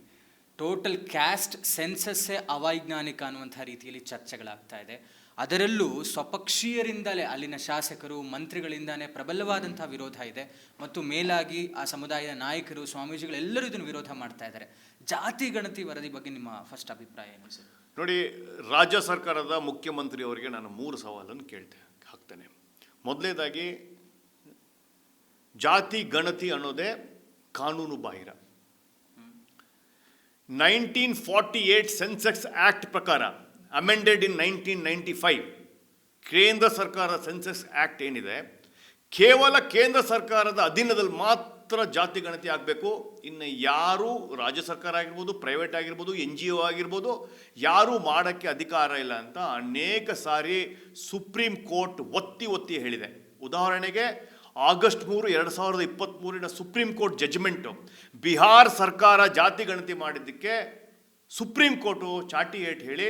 ಟೋಟಲ್ ಕ್ಯಾಸ್ಟ್ ಸೆನ್ಸಸ್ಸೇ ಅವೈಜ್ಞಾನಿಕ ಅನ್ನುವಂಥ ರೀತಿಯಲ್ಲಿ ಚರ್ಚೆಗಳಾಗ್ತಾ ಇದೆ. ಅದರಲ್ಲೂ ಸ್ವಪಕ್ಷೀಯರಿಂದಲೇ ಅಲ್ಲಿನ ಶಾಸಕರು ಮಂತ್ರಿಗಳಿಂದಲೇ ಪ್ರಬಲವಾದಂಥ ವಿರೋಧ ಇದೆ. ಮತ್ತು ಮೇಲಾಗಿ ಆ ಸಮುದಾಯದ ನಾಯಕರು, ಸ್ವಾಮೀಜಿಗಳೆಲ್ಲರೂ ಇದನ್ನು ವಿರೋಧ ಮಾಡ್ತಾ ಇದ್ದಾರೆ. ಜಾತಿ, ಗಣತಿ ವರದಿ ಬಗ್ಗೆ ನಿಮ್ಮ ಫಸ್ಟ್ ಅಭಿಪ್ರಾಯ ಏನು ಸರ್ ನೋಡಿ, ರಾಜ್ಯ ಸರ್ಕಾರದ ಮುಖ್ಯಮಂತ್ರಿಯವರಿಗೆ ನಾನು ಮೂರು ಸವಾಲನ್ನು ಕೇಳ್ತೆ, ಹಾಕ್ತೇನೆ. ಮೊದಲನೇದಾಗಿ ಜಾತಿ ಗಣತಿ ಅನ್ನೋದೇ ಕಾನೂನು ಬಾಹಿರ. Nineteen forty eight census act ಪ್ರಕಾರ amended in nineteen ninety five, ಕೇಂದ್ರ ಸರ್ಕಾರ ಸೆನ್ಸೆಕ್ಸ್ ಆ್ಯಕ್ಟ್ ಏನಿದೆ, ಕೇವಲ ಕೇಂದ್ರ ಸರ್ಕಾರದ ಅಧೀನದಲ್ಲಿ ಮಾತ್ರ ಜಾತಿ ಗಣತಿ ಆಗಬೇಕು, ಇನ್ನು ಯಾರು ರಾಜ್ಯ ಸರ್ಕಾರ ಆಗಿರ್ಬೋದು ಪ್ರೈವೇಟ್ ಆಗಿರ್ಬೋದು ಎನ್ ಜಿ ಒ ಆಗಿರ್ಬೋದು, ಯಾರೂ ಮಾಡೋಕ್ಕೆ ಅಧಿಕಾರ ಇಲ್ಲ ಅಂತ ಅನೇಕ ಸಾರಿ ಸುಪ್ರೀಂ ಕೋರ್ಟ್ ಒತ್ತಿ ಒತ್ತಿ ಹೇಳಿದೆ. ಉದಾಹರಣೆಗೆ, ಆಗಸ್ಟ್ ಮೂರು, ಎರಡು ಸಾವಿರದ ಇಪ್ಪತ್ತ್ಮೂರಿನ ಸುಪ್ರೀಂ ಕೋರ್ಟ್ ಜಜ್ಮೆಂಟು ಬಿಹಾರ್ ಸರ್ಕಾರ ಜಾತಿ ಗಣತಿ ಮಾಡಿದ್ದಕ್ಕೆ ಸುಪ್ರೀಂ ಕೋರ್ಟು ಚಾಟಿ ಏಟ್ ಹೇಳಿ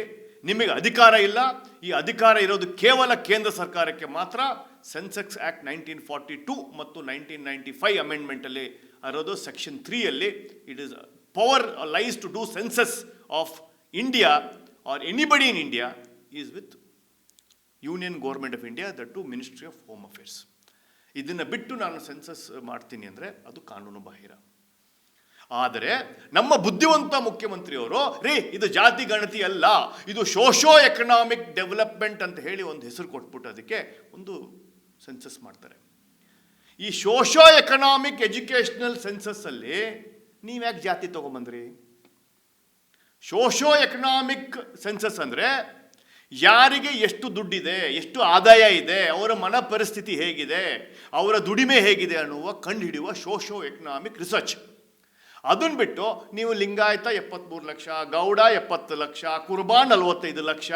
ನಿಮಗೆ ಅಧಿಕಾರ ಇಲ್ಲ. ಈ ಅಧಿಕಾರ ಇರೋದು ಕೇವಲ ಕೇಂದ್ರ ಸರ್ಕಾರಕ್ಕೆ ಮಾತ್ರ. Census act nineteen forty two ಮತ್ತು ನೈನ್ಟೀನ್ ನೈಂಟಿ ಫೈವ್ ಅಮೆಂಡ್ಮೆಂಟಲ್ಲಿ ಅರೋದು section ತ್ರೀಯಲ್ಲಿ it is power lies to do census of India or anybody in India is with union government of India the to ministry of home affairs ಇದನ್ನು ಬಿಟ್ಟು ನಾನು census ಮಾಡ್ತೀನಿ ಅಂದರೆ ಅದು ಕಾನೂನು ಬಾಹಿರ. ಆದರೆ ನಮ್ಮ ಬುದ್ಧಿವಂತ ಮುಖ್ಯಮಂತ್ರಿಯವರು, ರೀ, ಇದು ಜಾತಿ ಗಣತಿ ಅಲ್ಲ, ಇದು ಸೋಶೋ ಎಕನಾಮಿಕ್ ಡೆವಲಪ್ಮೆಂಟ್ ಅಂತ ಹೇಳಿ ಒಂದು ಹೆಸರು ಕೊಟ್ಬಿಟ್ಟು ಅದಕ್ಕೆ ಒಂದು ಸೆನ್ಸಸ್ ಮಾಡ್ತಾರೆ. ಈ ಸೋಶೋ ಎಕನಾಮಿಕ್ ಎಜುಕೇಷನಲ್ ಸೆನ್ಸಸ್ಸಲ್ಲಿ ನೀವ್ಯಾಕೆ ಜಾತಿ ತೊಗೊಂಬಂದ್ರಿ? ಸೋಶೋ ಎಕನಾಮಿಕ್ ಸೆನ್ಸಸ್ ಅಂದರೆ ಯಾರಿಗೆ ಎಷ್ಟು ದುಡ್ಡಿದೆ, ಎಷ್ಟು ಆದಾಯ ಇದೆ, ಅವರ ಮನ ಪರಿಸ್ಥಿತಿ ಹೇಗಿದೆ, ಅವರ ದುಡಿಮೆ ಹೇಗಿದೆ ಅನ್ನುವ ಕಂಡುಹಿಡಿಯುವ ಸೋಶೋ ಎಕನಾಮಿಕ್ ರಿಸರ್ಚ್. ಅದನ್ನು ಬಿಟ್ಟು ನೀವು ಲಿಂಗಾಯತ ಎಪ್ಪತ್ತ್ಮೂರು ಲಕ್ಷ, ಗೌಡ ಎಪ್ಪತ್ತು ಲಕ್ಷ ಕುರ್ಬಾ ನಲವತ್ತೈದು ಲಕ್ಷ,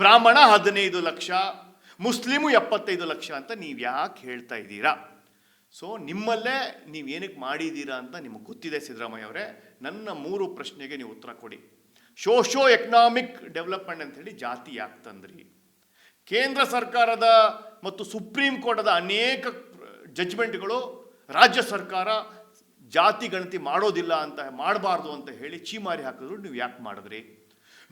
ಬ್ರಾಹ್ಮಣ ಹದಿನೈದು ಲಕ್ಷ, ಮುಸ್ಲಿಮು ಎಪ್ಪತ್ತೈದು ಲಕ್ಷ ಅಂತ ನೀವು ಯಾಕೆ ಹೇಳ್ತಾ ಇದ್ದೀರಾ? ಸೊ ನಿಮ್ಮಲ್ಲೇ ನೀವು ಏನಕ್ಕೆ ಮಾಡಿದ್ದೀರಾ ಅಂತ ನಿಮಗೆ ಗೊತ್ತಿದೆ ಸಿದ್ದರಾಮಯ್ಯ ಅವರೇ. ನನ್ನ ಮೂರು ಪ್ರಶ್ನೆಗೆ ನೀವು ಉತ್ತರ ಕೊಡಿ. ಸೋಶೋ ಎಕನಾಮಿಕ್ ಡೆವಲಪ್ಮೆಂಟ್ ಅಂತ ಹೇಳಿ ಜಾತಿ ಯಾಕೆ ತಂದ್ರಿ? ಕೇಂದ್ರ ಸರ್ಕಾರದ ಮತ್ತು ಸುಪ್ರೀಂ ಕೋರ್ಟದ ಅನೇಕ ಜಜ್ಮೆಂಟ್ಗಳು ರಾಜ್ಯ ಸರ್ಕಾರ ಜಾತಿ ಗಣತಿ ಮಾಡೋದಿಲ್ಲ ಅಂತ ಮಾಡಬಾರ್ದು ಅಂತ ಹೇಳಿ ಚೀಮಾರಿ ಹಾಕಿದ್ರು. ನೀವು ಯಾಕೆ ಮಾಡಿದ್ರಿ?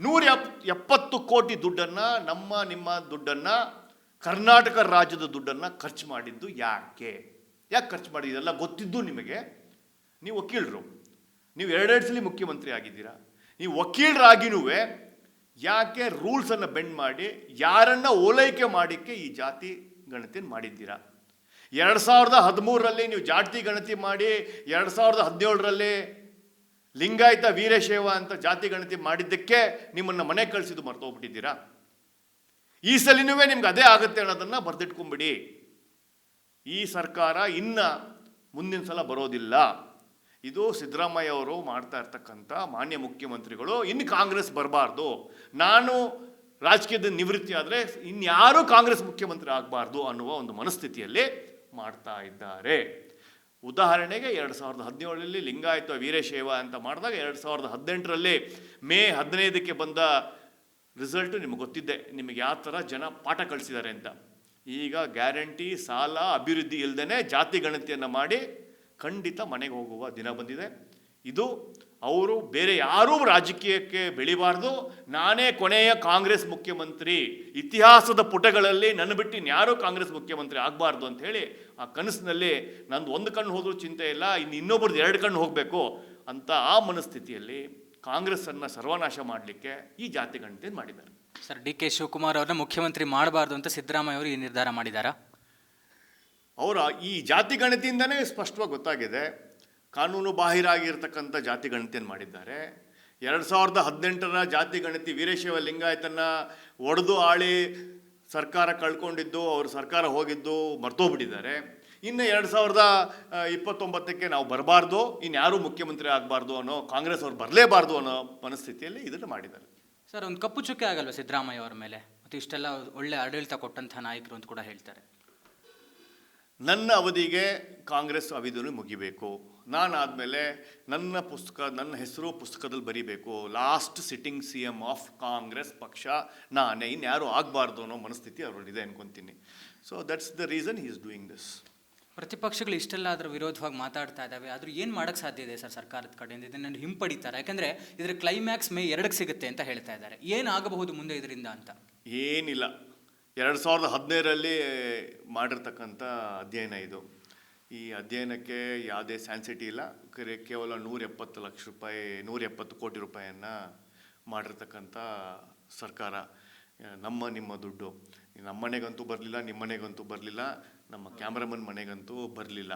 ನೂರ ಎಪ್, ಎಪ್ಪತ್ತು ಕೋಟಿ ದುಡ್ಡನ್ನು ನಮ್ಮ, ನಿಮ್ಮ ದುಡ್ಡನ್ನು ಕರ್ನಾಟಕ ರಾಜ್ಯದ ದುಡ್ಡನ್ನು ಖರ್ಚು ಮಾಡಿದ್ದು ಯಾಕೆ? ಯಾಕೆ ಖರ್ಚು ಮಾಡಿದ್ದೆಲ್ಲ ಗೊತ್ತಿದ್ದು ನಿಮಗೆ? ನೀವು ವಕೀಲರು. ನೀವು ಎರಡೆರಡು ಸಲ ಮುಖ್ಯಮಂತ್ರಿ ಆಗಿದ್ದೀರಾ? ನೀವು ವಕೀಲರಾಗಿನೂ ಯಾಕೆ ರೂಲ್ಸನ್ನು ಬೆಂಡ್ ಮಾಡಿ, ಯಾರನ್ನು ಓಲೈಕೆ ಮಾಡಿಕ್ಕೆ ಈ ಜಾತಿ ಗಣತಿಯನ್ನು ಮಾಡಿದ್ದೀರಾ? ಎರಡು ಸಾವಿರದ ಹದಿಮೂರರಲ್ಲಿ ನೀವು ಜಾತಿ ಗಣತಿ ಮಾಡಿ, ಎರಡು ಸಾವಿರದ ಹದಿನೇಳರಲ್ಲಿ ಲಿಂಗಾಯತ ವೀರಶೈವ ಅಂತ ಜಾತಿ ಗಣತಿ ಮಾಡಿದ್ದಕ್ಕೆ ನಿಮ್ಮನ್ನು ಮನೆ ಕಳಿಸಿದ್ದು ಮರ್ತೋಗ್ಬಿಟ್ಟಿದ್ದೀರಾ? ಈ ಸಲಿನೂ ನಿಮ್ಗೆ ಅದೇ ಆಗುತ್ತೆ ಅನ್ನೋದನ್ನು ಬರೆದಿಟ್ಕೊಂಬಿಡಿ. ಈ ಸರ್ಕಾರ ಇನ್ನ ಮುಂದಿನ ಸಲ ಬರೋದಿಲ್ಲ. ಇದು ಸಿದ್ದರಾಮಯ್ಯ ಅವರು ಮಾಡ್ತಾ ಇರ್ತಕ್ಕಂಥ ಮಾನ್ಯ ಮುಖ್ಯಮಂತ್ರಿಗಳು, ಇನ್ನು ಕಾಂಗ್ರೆಸ್ ಬರಬಾರ್ದು. ನಾನು ರಾಜಕೀಯದ ನಿವೃತ್ತಿ ಆದರೆ ಇನ್ಯಾರೂ ಕಾಂಗ್ರೆಸ್ ಮುಖ್ಯಮಂತ್ರಿ ಆಗಬಾರ್ದು ಅನ್ನುವ ಒಂದು ಮನಸ್ಥಿತಿಯಲ್ಲಿ ಮಾಡ್ತಾ ಇದ್ದಾರೆ. ಉದಾಹರಣೆಗೆ ಎರಡು ಸಾವಿರದ ಹದಿನೇಳರಲ್ಲಿ ಲಿಂಗಾಯತ ವೀರಶೈವ ಅಂತ ಮಾಡಿದಾಗ ಎರಡು ಸಾವಿರದ ಹದಿನೆಂಟರಲ್ಲಿ ಮೇ ಹದಿನೈದಕ್ಕೆ ಬಂದ ರಿಸಲ್ಟು ನಿಮಗೆ ಗೊತ್ತಿದ್ದೆ. ನಿಮಗೆ ಯಾವ ಥರ ಜನ ಪಾಠ ಕಳಿಸಿದ್ದಾರೆ ಅಂತ. ಈಗ ಗ್ಯಾರಂಟಿ ಸಾಲ ಅಭಿವೃದ್ಧಿ ಇಲ್ಲದೇ ಜಾತಿ ಗಣತಿಯನ್ನು ಮಾಡಿ ಖಂಡಿತ ಮನೆಗೆ ಹೋಗುವ ದಿನ ಬಂದಿದೆ. ಇದು ಅವರು ಬೇರೆ ಯಾರೂ ರಾಜಕೀಯಕ್ಕೆ ಬೆಳಿಬಾರ್ದು. ನಾನೇ ಕೊನೆಯ ಕಾಂಗ್ರೆಸ್ ಮುಖ್ಯಮಂತ್ರಿ. ಇತಿಹಾಸದ ಪುಟಗಳಲ್ಲಿ ನನ್ನ ಬಿಟ್ಟು ಇನ್ಯಾರೂ ಕಾಂಗ್ರೆಸ್ ಮುಖ್ಯಮಂತ್ರಿ ಆಗಬಾರ್ದು ಅಂತ ಹೇಳಿ ಆ ಕನಸಿನಲ್ಲಿ ನಂದು ಒಂದು ಕಣ್ಣು ಹೋದರೂ ಚಿಂತೆ ಇಲ್ಲ ಇನ್ನು ಇನ್ನೊಬ್ರದ್ದು ಎರಡು ಕಣ್ಣು ಹೋಗಬೇಕು ಅಂತ ಆ ಮನಸ್ಥಿತಿಯಲ್ಲಿ ಕಾಂಗ್ರೆಸ್ಸನ್ನು ಸರ್ವನಾಶ ಮಾಡಲಿಕ್ಕೆ ಈ ಜಾತಿ ಗಣತಿಯನ್ನು ಮಾಡಿದ್ದಾರೆ. ಸರ್ ಡಿ ಕೆ ಶಿವಕುಮಾರ್ ಅವ್ರನ್ನ ಮುಖ್ಯಮಂತ್ರಿ ಮಾಡಬಾರ್ದು ಅಂತ ಸಿದ್ದರಾಮಯ್ಯ ಅವರು ಈ ನಿರ್ಧಾರ ಮಾಡಿದ್ದಾರಾ? ಅವರ ಈ ಜಾತಿ ಗಣತಿಯಿಂದನೇ ಸ್ಪಷ್ಟವಾಗಿ ಗೊತ್ತಾಗಿದೆ. ಕಾನೂನು ಬಾಹಿರ ಆಗಿರ್ತಕ್ಕಂಥ ಜಾತಿ ಗಣತಿಯನ್ನು ಮಾಡಿದ್ದಾರೆ. ಎರಡು ಸಾವಿರದ ಹದಿನೆಂಟರ ಜಾತಿ ಗಣತಿ ವೀರಶೈವ ಲಿಂಗಾಯತನ ಒಡೆದು ಆಳಿ ಸರ್ಕಾರ ಕಳ್ಕೊಂಡಿದ್ದು, ಅವರು ಸರ್ಕಾರ ಹೋಗಿದ್ದು, ಮರ್ತೋಗ್ಬಿಟ್ಟಿದ್ದಾರೆ. ಇನ್ನು ಎರಡು ಸಾವಿರದ ಇಪ್ಪತ್ತೊಂಬತ್ತಕ್ಕೆ ನಾವು ಬರಬಾರ್ದು ಇನ್ಯಾರೂ ಮುಖ್ಯಮಂತ್ರಿ ಆಗಬಾರ್ದು ಅನ್ನೋ, ಕಾಂಗ್ರೆಸ್ ಅವ್ರು ಬರಲೇಬಾರ್ದು ಅನ್ನೋ ಮನಸ್ಥಿತಿಯಲ್ಲಿ ಇದನ್ನು ಮಾಡಿದ್ದಾರೆ. ಸರ್, ಒಂದು ಕಪ್ಪು ಚುಕ್ಕೆ ಆಗಲ್ವ ಸಿದ್ದರಾಮಯ್ಯ ಅವರ ಮೇಲೆ? ಮತ್ತು ಇಷ್ಟೆಲ್ಲ ಒಳ್ಳೆ ಆಡಳಿತ ಕೊಟ್ಟಂಥ ನಾಯಕರು ಅಂತ ಕೂಡ ಹೇಳ್ತಾರೆ. ನನ್ನ ಅವಧಿಗೆ ಕಾಂಗ್ರೆಸ್ ಅವಧಿನೂ ಮುಗಿಬೇಕು. ನಾನಾದಮೇಲೆ ನನ್ನ ಪುಸ್ತಕ ನನ್ನ ಹೆಸರು ಪುಸ್ತಕದಲ್ಲಿ ಬರೀಬೇಕು. Last sitting C M of Congress ಪಕ್ಷ ನಾನೇ ಇನ್ಯಾರು ಆಗಬಾರ್ದು ಅನ್ನೋ ಮನಸ್ಥಿತಿ ಅವರಲ್ಲಿದೆ ಅನ್ಕೊಂತೀನಿ. So that's the reason he is doing this ಪ್ರತಿಪಕ್ಷಗಳು ಇಷ್ಟೆಲ್ಲ ಅದರ ವಿರೋಧವಾಗಿ ಮಾತಾಡ್ತಾ ಇದ್ದಾವೆ. ಆದರೂ ಏನು ಮಾಡೋಕ್ಕೆ ಸಾಧ್ಯ ಇದೆ ಸರ್ ಸರ್ಕಾರದ ಕಡೆಯಿಂದ? ಇದನ್ನು ಹಿಂಪಡಿತಾರೆ. ಯಾಕಂದರೆ ಇದರ ಕ್ಲೈಮ್ಯಾಕ್ಸ್ ಮೇ ಎರಡಕ್ಕೆ ಸಿಗುತ್ತೆ ಅಂತ ಹೇಳ್ತಾ ಇದ್ದಾರೆ. ಏನಾಗಬಹುದು ಮುಂದೆ ಇದರಿಂದ ಅಂತ? ಏನಿಲ್ಲ. ಎರಡು ಸಾವಿರದ ಹದಿನೈದರಲ್ಲಿ ಮಾಡಿರ್ತಕ್ಕಂಥ ಅಧ್ಯಯನ ಇದು. ಈ ಅಧ್ಯಯನಕ್ಕೆ ಯಾವುದೇ ಸ್ಯಾನ್ಸಿಟಿ ಇಲ್ಲ. ಕರೆ, ಕೇವಲ ನೂರ ಎಪ್ಪತ್ತು ಲಕ್ಷ ರೂಪಾಯಿ ನೂರ ಎಪ್ಪತ್ತು ಕೋಟಿ ರೂಪಾಯಿಯನ್ನು ಮಾಡಿರ್ತಕ್ಕಂಥ ಸರ್ಕಾರ. ನಮ್ಮ ನಿಮ್ಮ ದುಡ್ಡು. ನಮ್ಮನೆಗಂತೂ ಬರಲಿಲ್ಲ, ನಿಮ್ಮನೆಗಂತೂ ಬರಲಿಲ್ಲ. ನಮ್ಮ ಕ್ಯಾಮ್ರಾಮನ್ ಮನೆಗಂತೂ ಬರಲಿಲ್ಲ.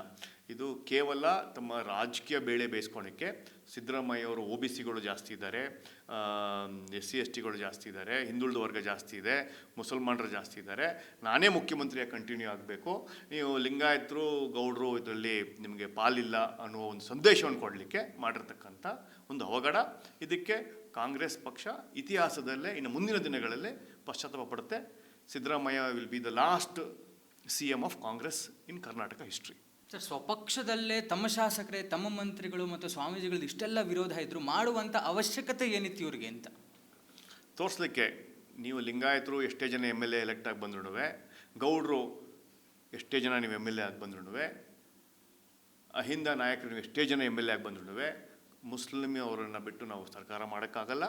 ಇದು ಕೇವಲ ತಮ್ಮ ರಾಜಕೀಯ ಬೇಳೆ ಬೇಯಿಸ್ಕೊಳಕ್ಕೆ ಸಿದ್ದರಾಮಯ್ಯ ಅವರು ಒ ಬಿ ಸಿಗಳು ಜಾಸ್ತಿ ಇದ್ದಾರೆ ಎಸ್ ಸಿ ಎಸ್ ಟಿಗಳು ಜಾಸ್ತಿ ಇದ್ದಾರೆ, ಹಿಂದುಳಿದ ವರ್ಗ ಜಾಸ್ತಿ ಇದೆ, ಮುಸಲ್ಮಾನರು ಜಾಸ್ತಿ ಇದ್ದಾರೆ. ನಾನೇ ಮುಖ್ಯಮಂತ್ರಿಯಾಗಿ ಕಂಟಿನ್ಯೂ ಆಗಬೇಕು. ನೀವು ಲಿಂಗಾಯತರು, ಗೌಡರು ಇದರಲ್ಲಿ ನಿಮಗೆ ಪಾಲಿಲ್ಲ ಅನ್ನೋ ಒಂದು ಸಂದೇಶವನ್ನು ಕೊಡಲಿಕ್ಕೆ ಮಾಡಿರ್ತಕ್ಕಂಥ ಒಂದು ಅವಘಡ. ಇದಕ್ಕೆ ಕಾಂಗ್ರೆಸ್ ಪಕ್ಷ ಇತಿಹಾಸದಲ್ಲೇ ಇನ್ನು ಮುಂದಿನ ದಿನಗಳಲ್ಲಿ ಪಶ್ಚಾತ್ತಾಪ ಪಡುತ್ತೆ. Siddaramaiah will be the last C M of Congress in Karnataka history sir ಸ್ವಪಕ್ಷದಲ್ಲೇ ತಮ್ಮ ಶಾಸಕರೇ ತಮ್ಮ ಮಂತ್ರಿಗಳು ಮತ್ತು ಸ್ವಾಮೀಜಿಗಳು ಇಷ್ಟೆಲ್ಲ ವಿರೋಧ ಇದ್ದರು ಮಾಡುವಂಥ ಅವಶ್ಯಕತೆ ಏನಿತ್ತು ಇವ್ರಿಗೆ ಅಂತ? ತೋರಿಸ್ಲಿಕ್ಕೆ ನೀವು ಲಿಂಗಾಯತರು ಎಷ್ಟೇ ಜನ ಎಂ ಎಲ್ ಎ ಎಲೆಕ್ಟ್ ಆಗಿ ಬಂದ್ರು ಗೌಡರು ಎಷ್ಟೇ ಜನ ನೀವು ಎಂ ಎಲ್ ಎ ಆಗಿ ಬಂದ್ರು ಅಹಿಂದ ನಾಯಕರು ನೀವು ಎಷ್ಟೇ ಜನ ಎಂ ಎಲ್ ಎ ಆಗಿ ಬಂದ್ರು ಮುಸ್ಲಿಮ್ ಅವರನ್ನು ಬಿಟ್ಟು ನಾವು ಸರ್ಕಾರ ಮಾಡೋಕ್ಕಾಗಲ್ಲ.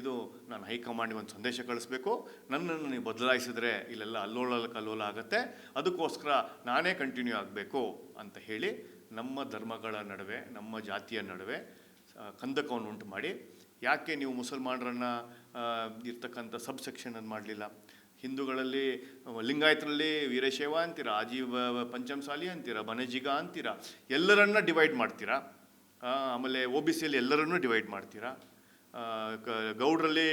ಇದು ನಾನು ಹೈಕಮಾಂಡ್ಗೆ ಒಂದು ಸಂದೇಶ ಕಳಿಸ್ಬೇಕು. ನನ್ನನ್ನು ನೀವು ಬದಲಾಯಿಸಿದ್ರೆ ಇಲ್ಲೆಲ್ಲ ಅಲ್ಲೋಲ ಕಲ್ಲೋಲ ಆಗುತ್ತೆ. ಅದಕ್ಕೋಸ್ಕರ ನಾನೇ ಕಂಟಿನ್ಯೂ ಆಗಬೇಕು ಅಂತ ಹೇಳಿ ನಮ್ಮ ಧರ್ಮಗಳ ನಡುವೆ, ನಮ್ಮ ಜಾತಿಯ ನಡುವೆ ಕಂದಕವನ್ನು ಉಂಟು ಮಾಡಿ. ಯಾಕೆ ನೀವು ಮುಸಲ್ಮಾನರನ್ನು ಇರ್ತಕ್ಕಂಥ ಸಬ್ ಸೆಕ್ಷನ್ ಮಾಡಲಿಲ್ಲ? ಹಿಂದೂಗಳಲ್ಲಿ ಲಿಂಗಾಯತರಲ್ಲಿ ವೀರಶೈವ ಅಂತೀರ, ಆಜೀವ, ಪಂಚಮಸಾಲಿ ಅಂತೀರ, ಬನಜಿಗ ಅಂತೀರ, ಎಲ್ಲರನ್ನ ಡಿವೈಡ್ ಮಾಡ್ತೀರಾ? ಆಮೇಲೆ ಒ ಬಿ ಸಿಯಲ್ಲಿ ಎಲ್ಲರನ್ನೂ ಡಿವೈಡ್ ಮಾಡ್ತೀರಾ? ಕ- ಗೌಡ್ರಲ್ಲಿ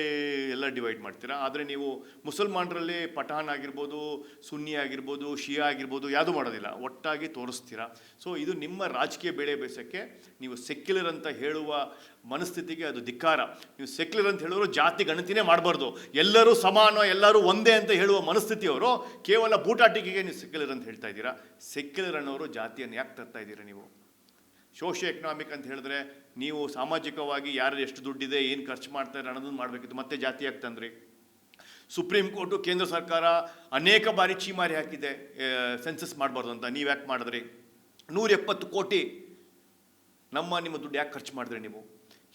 ಎಲ್ಲ ಡಿವೈಡ್ ಮಾಡ್ತೀರಾ? ಆದರೆ ನೀವು ಮುಸಲ್ಮಾನರಲ್ಲಿ ಪಠಾನ್ ಆಗಿರ್ಬೋದು, ಸುನ್ನಿ ಆಗಿರ್ಬೋದು, ಶಿಯಾ ಆಗಿರ್ಬೋದು ಯಾವುದು ಮಾಡೋದಿಲ್ಲ. ಒಟ್ಟಾಗಿ ತೋರಿಸ್ತೀರಾ? ಸೊ ಇದು ನಿಮ್ಮ ರಾಜಕೀಯ ಬೆಳೆ ಬೇಸಕ್ಕೆ ನೀವು ಸೆಕ್ಯುಲರ್ ಅಂತ ಹೇಳುವ ಮನಸ್ಥಿತಿಗೆ ಅದು ಧಿಕ್ಕಾರ. ನೀವು ಸೆಕ್ಯುಲರ್ ಅಂತ ಹೇಳೋರು ಜಾತಿ ಗಣತಿನೇ ಮಾಡಬಾರ್ದು. ಎಲ್ಲರೂ ಸಮಾನ, ಎಲ್ಲರೂ ಒಂದೇ ಅಂತ ಹೇಳುವ ಮನಸ್ಥಿತಿಯವರು ಕೇವಲ ಬೂಟಾಟಿಕೆಗೆ ನೀವು ಸೆಕ್ಯುಲರ್ ಅಂತ ಹೇಳ್ತಾ ಇದ್ದೀರಾ? ಸೆಕ್ಯುಲರ್ ಅನ್ನೋರು ಜಾತಿಯನ್ನು ಯಾಕೆ ತರ್ತಾ ಇದ್ದೀರಾ ನೀವು? ಸೋಷಿಯೋ ಎಕನಾಮಿಕ್ ಅಂತ ಹೇಳಿದ್ರೆ ನೀವು ಸಾಮಾಜಿಕವಾಗಿ ಯಾರು ಎಷ್ಟು ದುಡ್ಡಿದೆ, ಏನು ಖರ್ಚು ಮಾಡ್ತಾರೆ ಅನ್ನೋದನ್ನು ಮಾಡಬೇಕಿತ್ತು. ಮತ್ತೆ ಜಾತಿ ಆಗ್ತಂದ್ರಿ. ತಂದ್ರಿ ಸುಪ್ರೀಂ ಕೋರ್ಟು ಕೇಂದ್ರ ಸರ್ಕಾರ ಅನೇಕ ಬಾರಿ ಚೀಮಾರಿ ಹಾಕಿದೆ. ಸೆನ್ಸಸ್ ಮಾಡಬಾರ್ದು ಅಂತ. ನೀವು ಯಾಕೆ ಮಾಡಿದ್ರಿ? ನೂರ ಎಪ್ಪತ್ತು ಕೋಟಿ ನಮ್ಮ ನಿಮ್ಮ ದುಡ್ಡು ಯಾಕೆ ಖರ್ಚು ಮಾಡಿದ್ರಿ ನೀವು?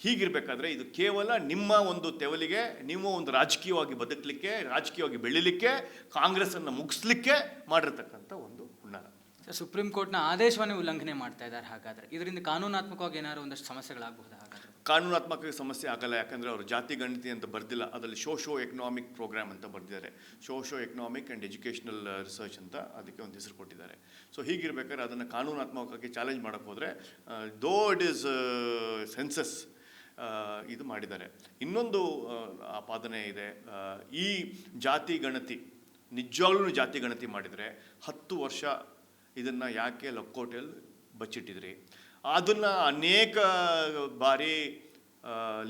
ಹೀಗಿರಬೇಕಾದ್ರೆ ಇದು ಕೇವಲ ನಿಮ್ಮ ಒಂದು ತೆವಲಿಗೆ ನೀವು ಒಂದು ರಾಜಕೀಯವಾಗಿ ಬದುಕಲಿಕ್ಕೆ, ರಾಜಕೀಯವಾಗಿ ಬೆಳೀಲಿಕ್ಕೆ, ಕಾಂಗ್ರೆಸ್ಸನ್ನು ಮುಗಿಸ್ಲಿಕ್ಕೆ ಮಾಡಿರ್ತಕ್ಕಂಥ ಒಂದು ಸುಪ್ರೀಂ ಕೋರ್ಟ್ನ ಆದೇಶವನ್ನೇ ಉಲ್ಲಂಘನೆ ಮಾಡ್ತಾ ಇದ್ದಾರೆ ಹಾಗಾದ್ರೆ. ಇದರಿಂದ ಕಾನೂನಾತ್ಮಕವಾಗಿ ಏನಾದ್ರು ಒಂದಷ್ಟು ಸಮಸ್ಯೆಗಳಾಗಬಹುದು ಹಾಗಾದ್ರೆ? ಕಾನೂನಾತ್ಮಕ ಸಮಸ್ಯೆ ಆಗಲ್ಲ, ಯಾಕಂದರೆ ಅವರು ಜಾತಿ ಗಣತಿ ಅಂತ ಬರ್ದಿಲ್ಲ. ಅದರಲ್ಲಿ ಶೋಶೋ ಎಕನಾಮಿಕ್ ಪ್ರೋಗ್ರಾಮ್ ಅಂತ ಬರೆದಿದ್ದಾರೆ. ಶೋಶೋ ಎಕನಾಮಿಕ್ ಆ್ಯಂಡ್ ಎಜುಕೇಷನಲ್ ರಿಸರ್ಚ್ ಅಂತ ಅದಕ್ಕೆ ಒಂದು ಹೆಸರು ಕೊಟ್ಟಿದ್ದಾರೆ. ಸೊ ಹೀಗಿರ್ಬೇಕಾದ್ರೆ ಅದನ್ನು ಕಾನೂನಾತ್ಮಕವಾಗಿ ಚಾಲೆಂಜ್ ಮಾಡೋಕ್ಕೆ ಹೋದರೆ ದೋ ಇಟ್ ಈಸ್ ಸೆನ್ಸಸ್ ಇದು ಮಾಡಿದ್ದಾರೆ. ಇನ್ನೊಂದು ಆಪಾದನೆ ಇದೆ. ಈ ಜಾತಿ ಗಣತಿ, ನಿಜವಾಗ್ಲೂ ಜಾತಿ ಗಣತಿ ಮಾಡಿದರೆ ಹತ್ತು ವರ್ಷ ಇದನ್ನು ಯಾಕೆ ಲಕ್ಕೋಟೆಯಲ್ಲಿ ಬಚ್ಚಿಟ್ಟಿದ್ರಿ? ಅದನ್ನು ಅನೇಕ ಬಾರಿ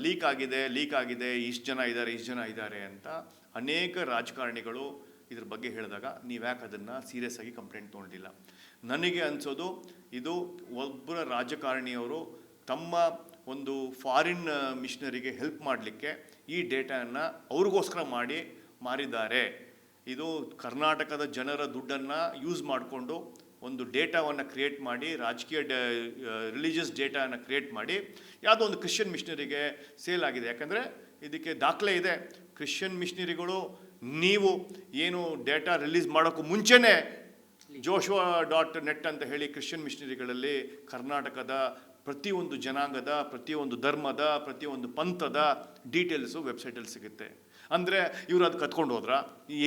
ಲೀಕ್ ಆಗಿದೆ ಲೀಕ್ ಆಗಿದೆ, ಇಷ್ಟು ಜನ ಇದ್ದಾರೆ ಇಷ್ಟು ಜನ ಇದ್ದಾರೆ ಅಂತ ಅನೇಕ ರಾಜಕಾರಣಿಗಳು ಇದ್ರ ಬಗ್ಗೆ ಹೇಳಿದಾಗ ನೀವು ಯಾಕೆ ಅದನ್ನು ಸೀರಿಯಸ್ ಆಗಿ ಕಂಪ್ಲೇಂಟ್ ತೊಗೊಂಡಿಲ್ಲ? ನನಗೆ ಅನಿಸೋದು ಇದು ಒಬ್ಬರ ರಾಜಕಾರಣಿಯವರು ತಮ್ಮ ಒಂದು ಫಾರಿನ್ ಮಿಷನರಿಗೆ ಹೆಲ್ಪ್ ಮಾಡಲಿಕ್ಕೆ ಈ ಡೇಟಾನ್ನು ಅವ್ರಿಗೋಸ್ಕರ ಮಾಡಿ ಮಾರಿದ್ದಾರೆ. ಇದು ಕರ್ನಾಟಕದ ಜನರ ದುಡ್ಡನ್ನು ಯೂಸ್ ಮಾಡಿಕೊಂಡು ಒಂದು ಡೇಟಾವನ್ನು ಕ್ರಿಯೇಟ್ ಮಾಡಿ, ರಾಜಕೀಯ ರಿಲಿಜಿಯಸ್ ಡೇಟಾನ ಕ್ರಿಯೇಟ್ ಮಾಡಿ, ಯಾವುದೋ ಒಂದು ಕ್ರಿಶ್ಚಿಯನ್ ಮಿಷನರಿಗೆ ಸೇಲ್ ಆಗಿದೆ. ಯಾಕಂದರೆ ಇದಕ್ಕೆ ದಾಖಲೆ ಇದೆ. ಕ್ರಿಶ್ಚಿಯನ್ ಮಿಷನರಿಗಳು ನೀವು ಏನು ಡೇಟಾ ರಿಲೀಸ್ ಮಾಡೋಕ್ಕೂ ಮುಂಚೆನೇ ಜೋಶುವಾ ಡಾಟ್ ನೆಟ್ ಅಂತ ಹೇಳಿ ಕ್ರಿಶ್ಚಿಯನ್ ಮಿಷನರಿಗಳಲ್ಲಿ ಕರ್ನಾಟಕದ ಪ್ರತಿಯೊಂದು ಜನಾಂಗದ, ಪ್ರತಿಯೊಂದು ಧರ್ಮದ, ಪ್ರತಿಯೊಂದು ಪಂಥದ ಡೀಟೇಲ್ಸು ವೆಬ್ಸೈಟಲ್ಲಿ ಸಿಗುತ್ತೆ. ಅಂದರೆ ಇವರು ಅದು ಕತ್ಕೊಂಡು ಹೋದ್ರ?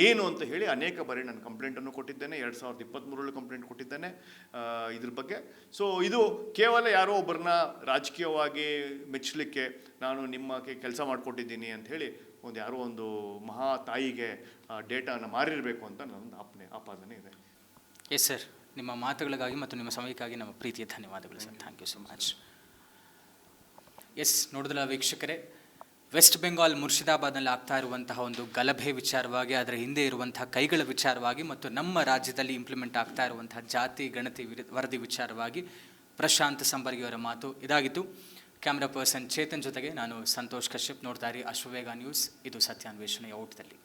ಏನು ಅಂತ ಹೇಳಿ ಅನೇಕ ಬಾರಿ ನಾನು ಕಂಪ್ಲೇಂಟನ್ನು ಕೊಟ್ಟಿದ್ದೇನೆ. ಎರಡು ಸಾವಿರದ ಇಪ್ಪತ್ತ್ಮೂರರಲ್ಲಿ ಕಂಪ್ಲೇಂಟ್ ಕೊಟ್ಟಿದ್ದೇನೆ ಇದ್ರ ಬಗ್ಗೆ. ಸೊ ಇದು ಕೇವಲ ಯಾರೋ ಒಬ್ಬರನ್ನ ರಾಜಕೀಯವಾಗಿ ಮೆಚ್ಚಲಿಕ್ಕೆ ನಾನು ನಿಮ್ಮ ಕೆಲಸ ಮಾಡಿಕೊಟ್ಟಿದ್ದೀನಿ ಅಂತ ಹೇಳಿ ಒಂದು ಯಾರೋ ಒಂದು ಮಹಾ ತಾಯಿಗೆ ಡೇಟಾನ ಮಾರಿರಬೇಕು ಅಂತ ನನ್ನೊಂದು ಆಪ್ನೆ, ಆಪಾದನೆ ಇದೆ. ಎಸ್ ಸರ್ ನಿಮ್ಮ ಮಾತುಗಳಿಗಾಗಿ ಮತ್ತು ನಿಮ್ಮ ಸಮಯಕ್ಕಾಗಿ ನಮ್ಮ ಪ್ರೀತಿಯ ಧನ್ಯವಾದಗಳು sir thank you so much S ನೋಡಿದ್ರ ವೀಕ್ಷಕರೇ ವೆಸ್ಟ್ ಬೆಂಗಾಲ್ ಮುರ್ಷಿದಾಬಾದ್ನಲ್ಲಿ ಆಗ್ತಾ ಇರುವಂತಹ ಒಂದು ಗಲಭೆ ವಿಚಾರವಾಗಿ, ಅದರ ಹಿಂದೆ ಇರುವಂತಹ ಕೈಗಳ ವಿಚಾರವಾಗಿ ಮತ್ತು ನಮ್ಮ ರಾಜ್ಯದಲ್ಲಿ ಇಂಪ್ಲಿಮೆಂಟ್ ಆಗ್ತಾ ಇರುವಂತಹ ಜಾತಿ, ಗಣತಿ ವಿರ- ವರದಿ ವಿಚಾರವಾಗಿ ಪ್ರಶಾಂತ್ ಸಂಬರ್ಗಿಯವರ ಮಾತು ಇದಾಗಿತ್ತು. ಕ್ಯಾಮ್ರಾ ಪರ್ಸನ್ ಚೇತನ್ ಜೊತೆಗೆ ನಾನು ಸಂತೋಷ್ ಕಶ್ಯಪ್ ನೋಡ್ತಾ ಇರಿ ಅಶ್ವವೇಗ ನ್ಯೂಸ್. ಇದು ಸತ್ಯಾನ್ವೇಷಣೆಯ ಊಟದಲ್ಲಿ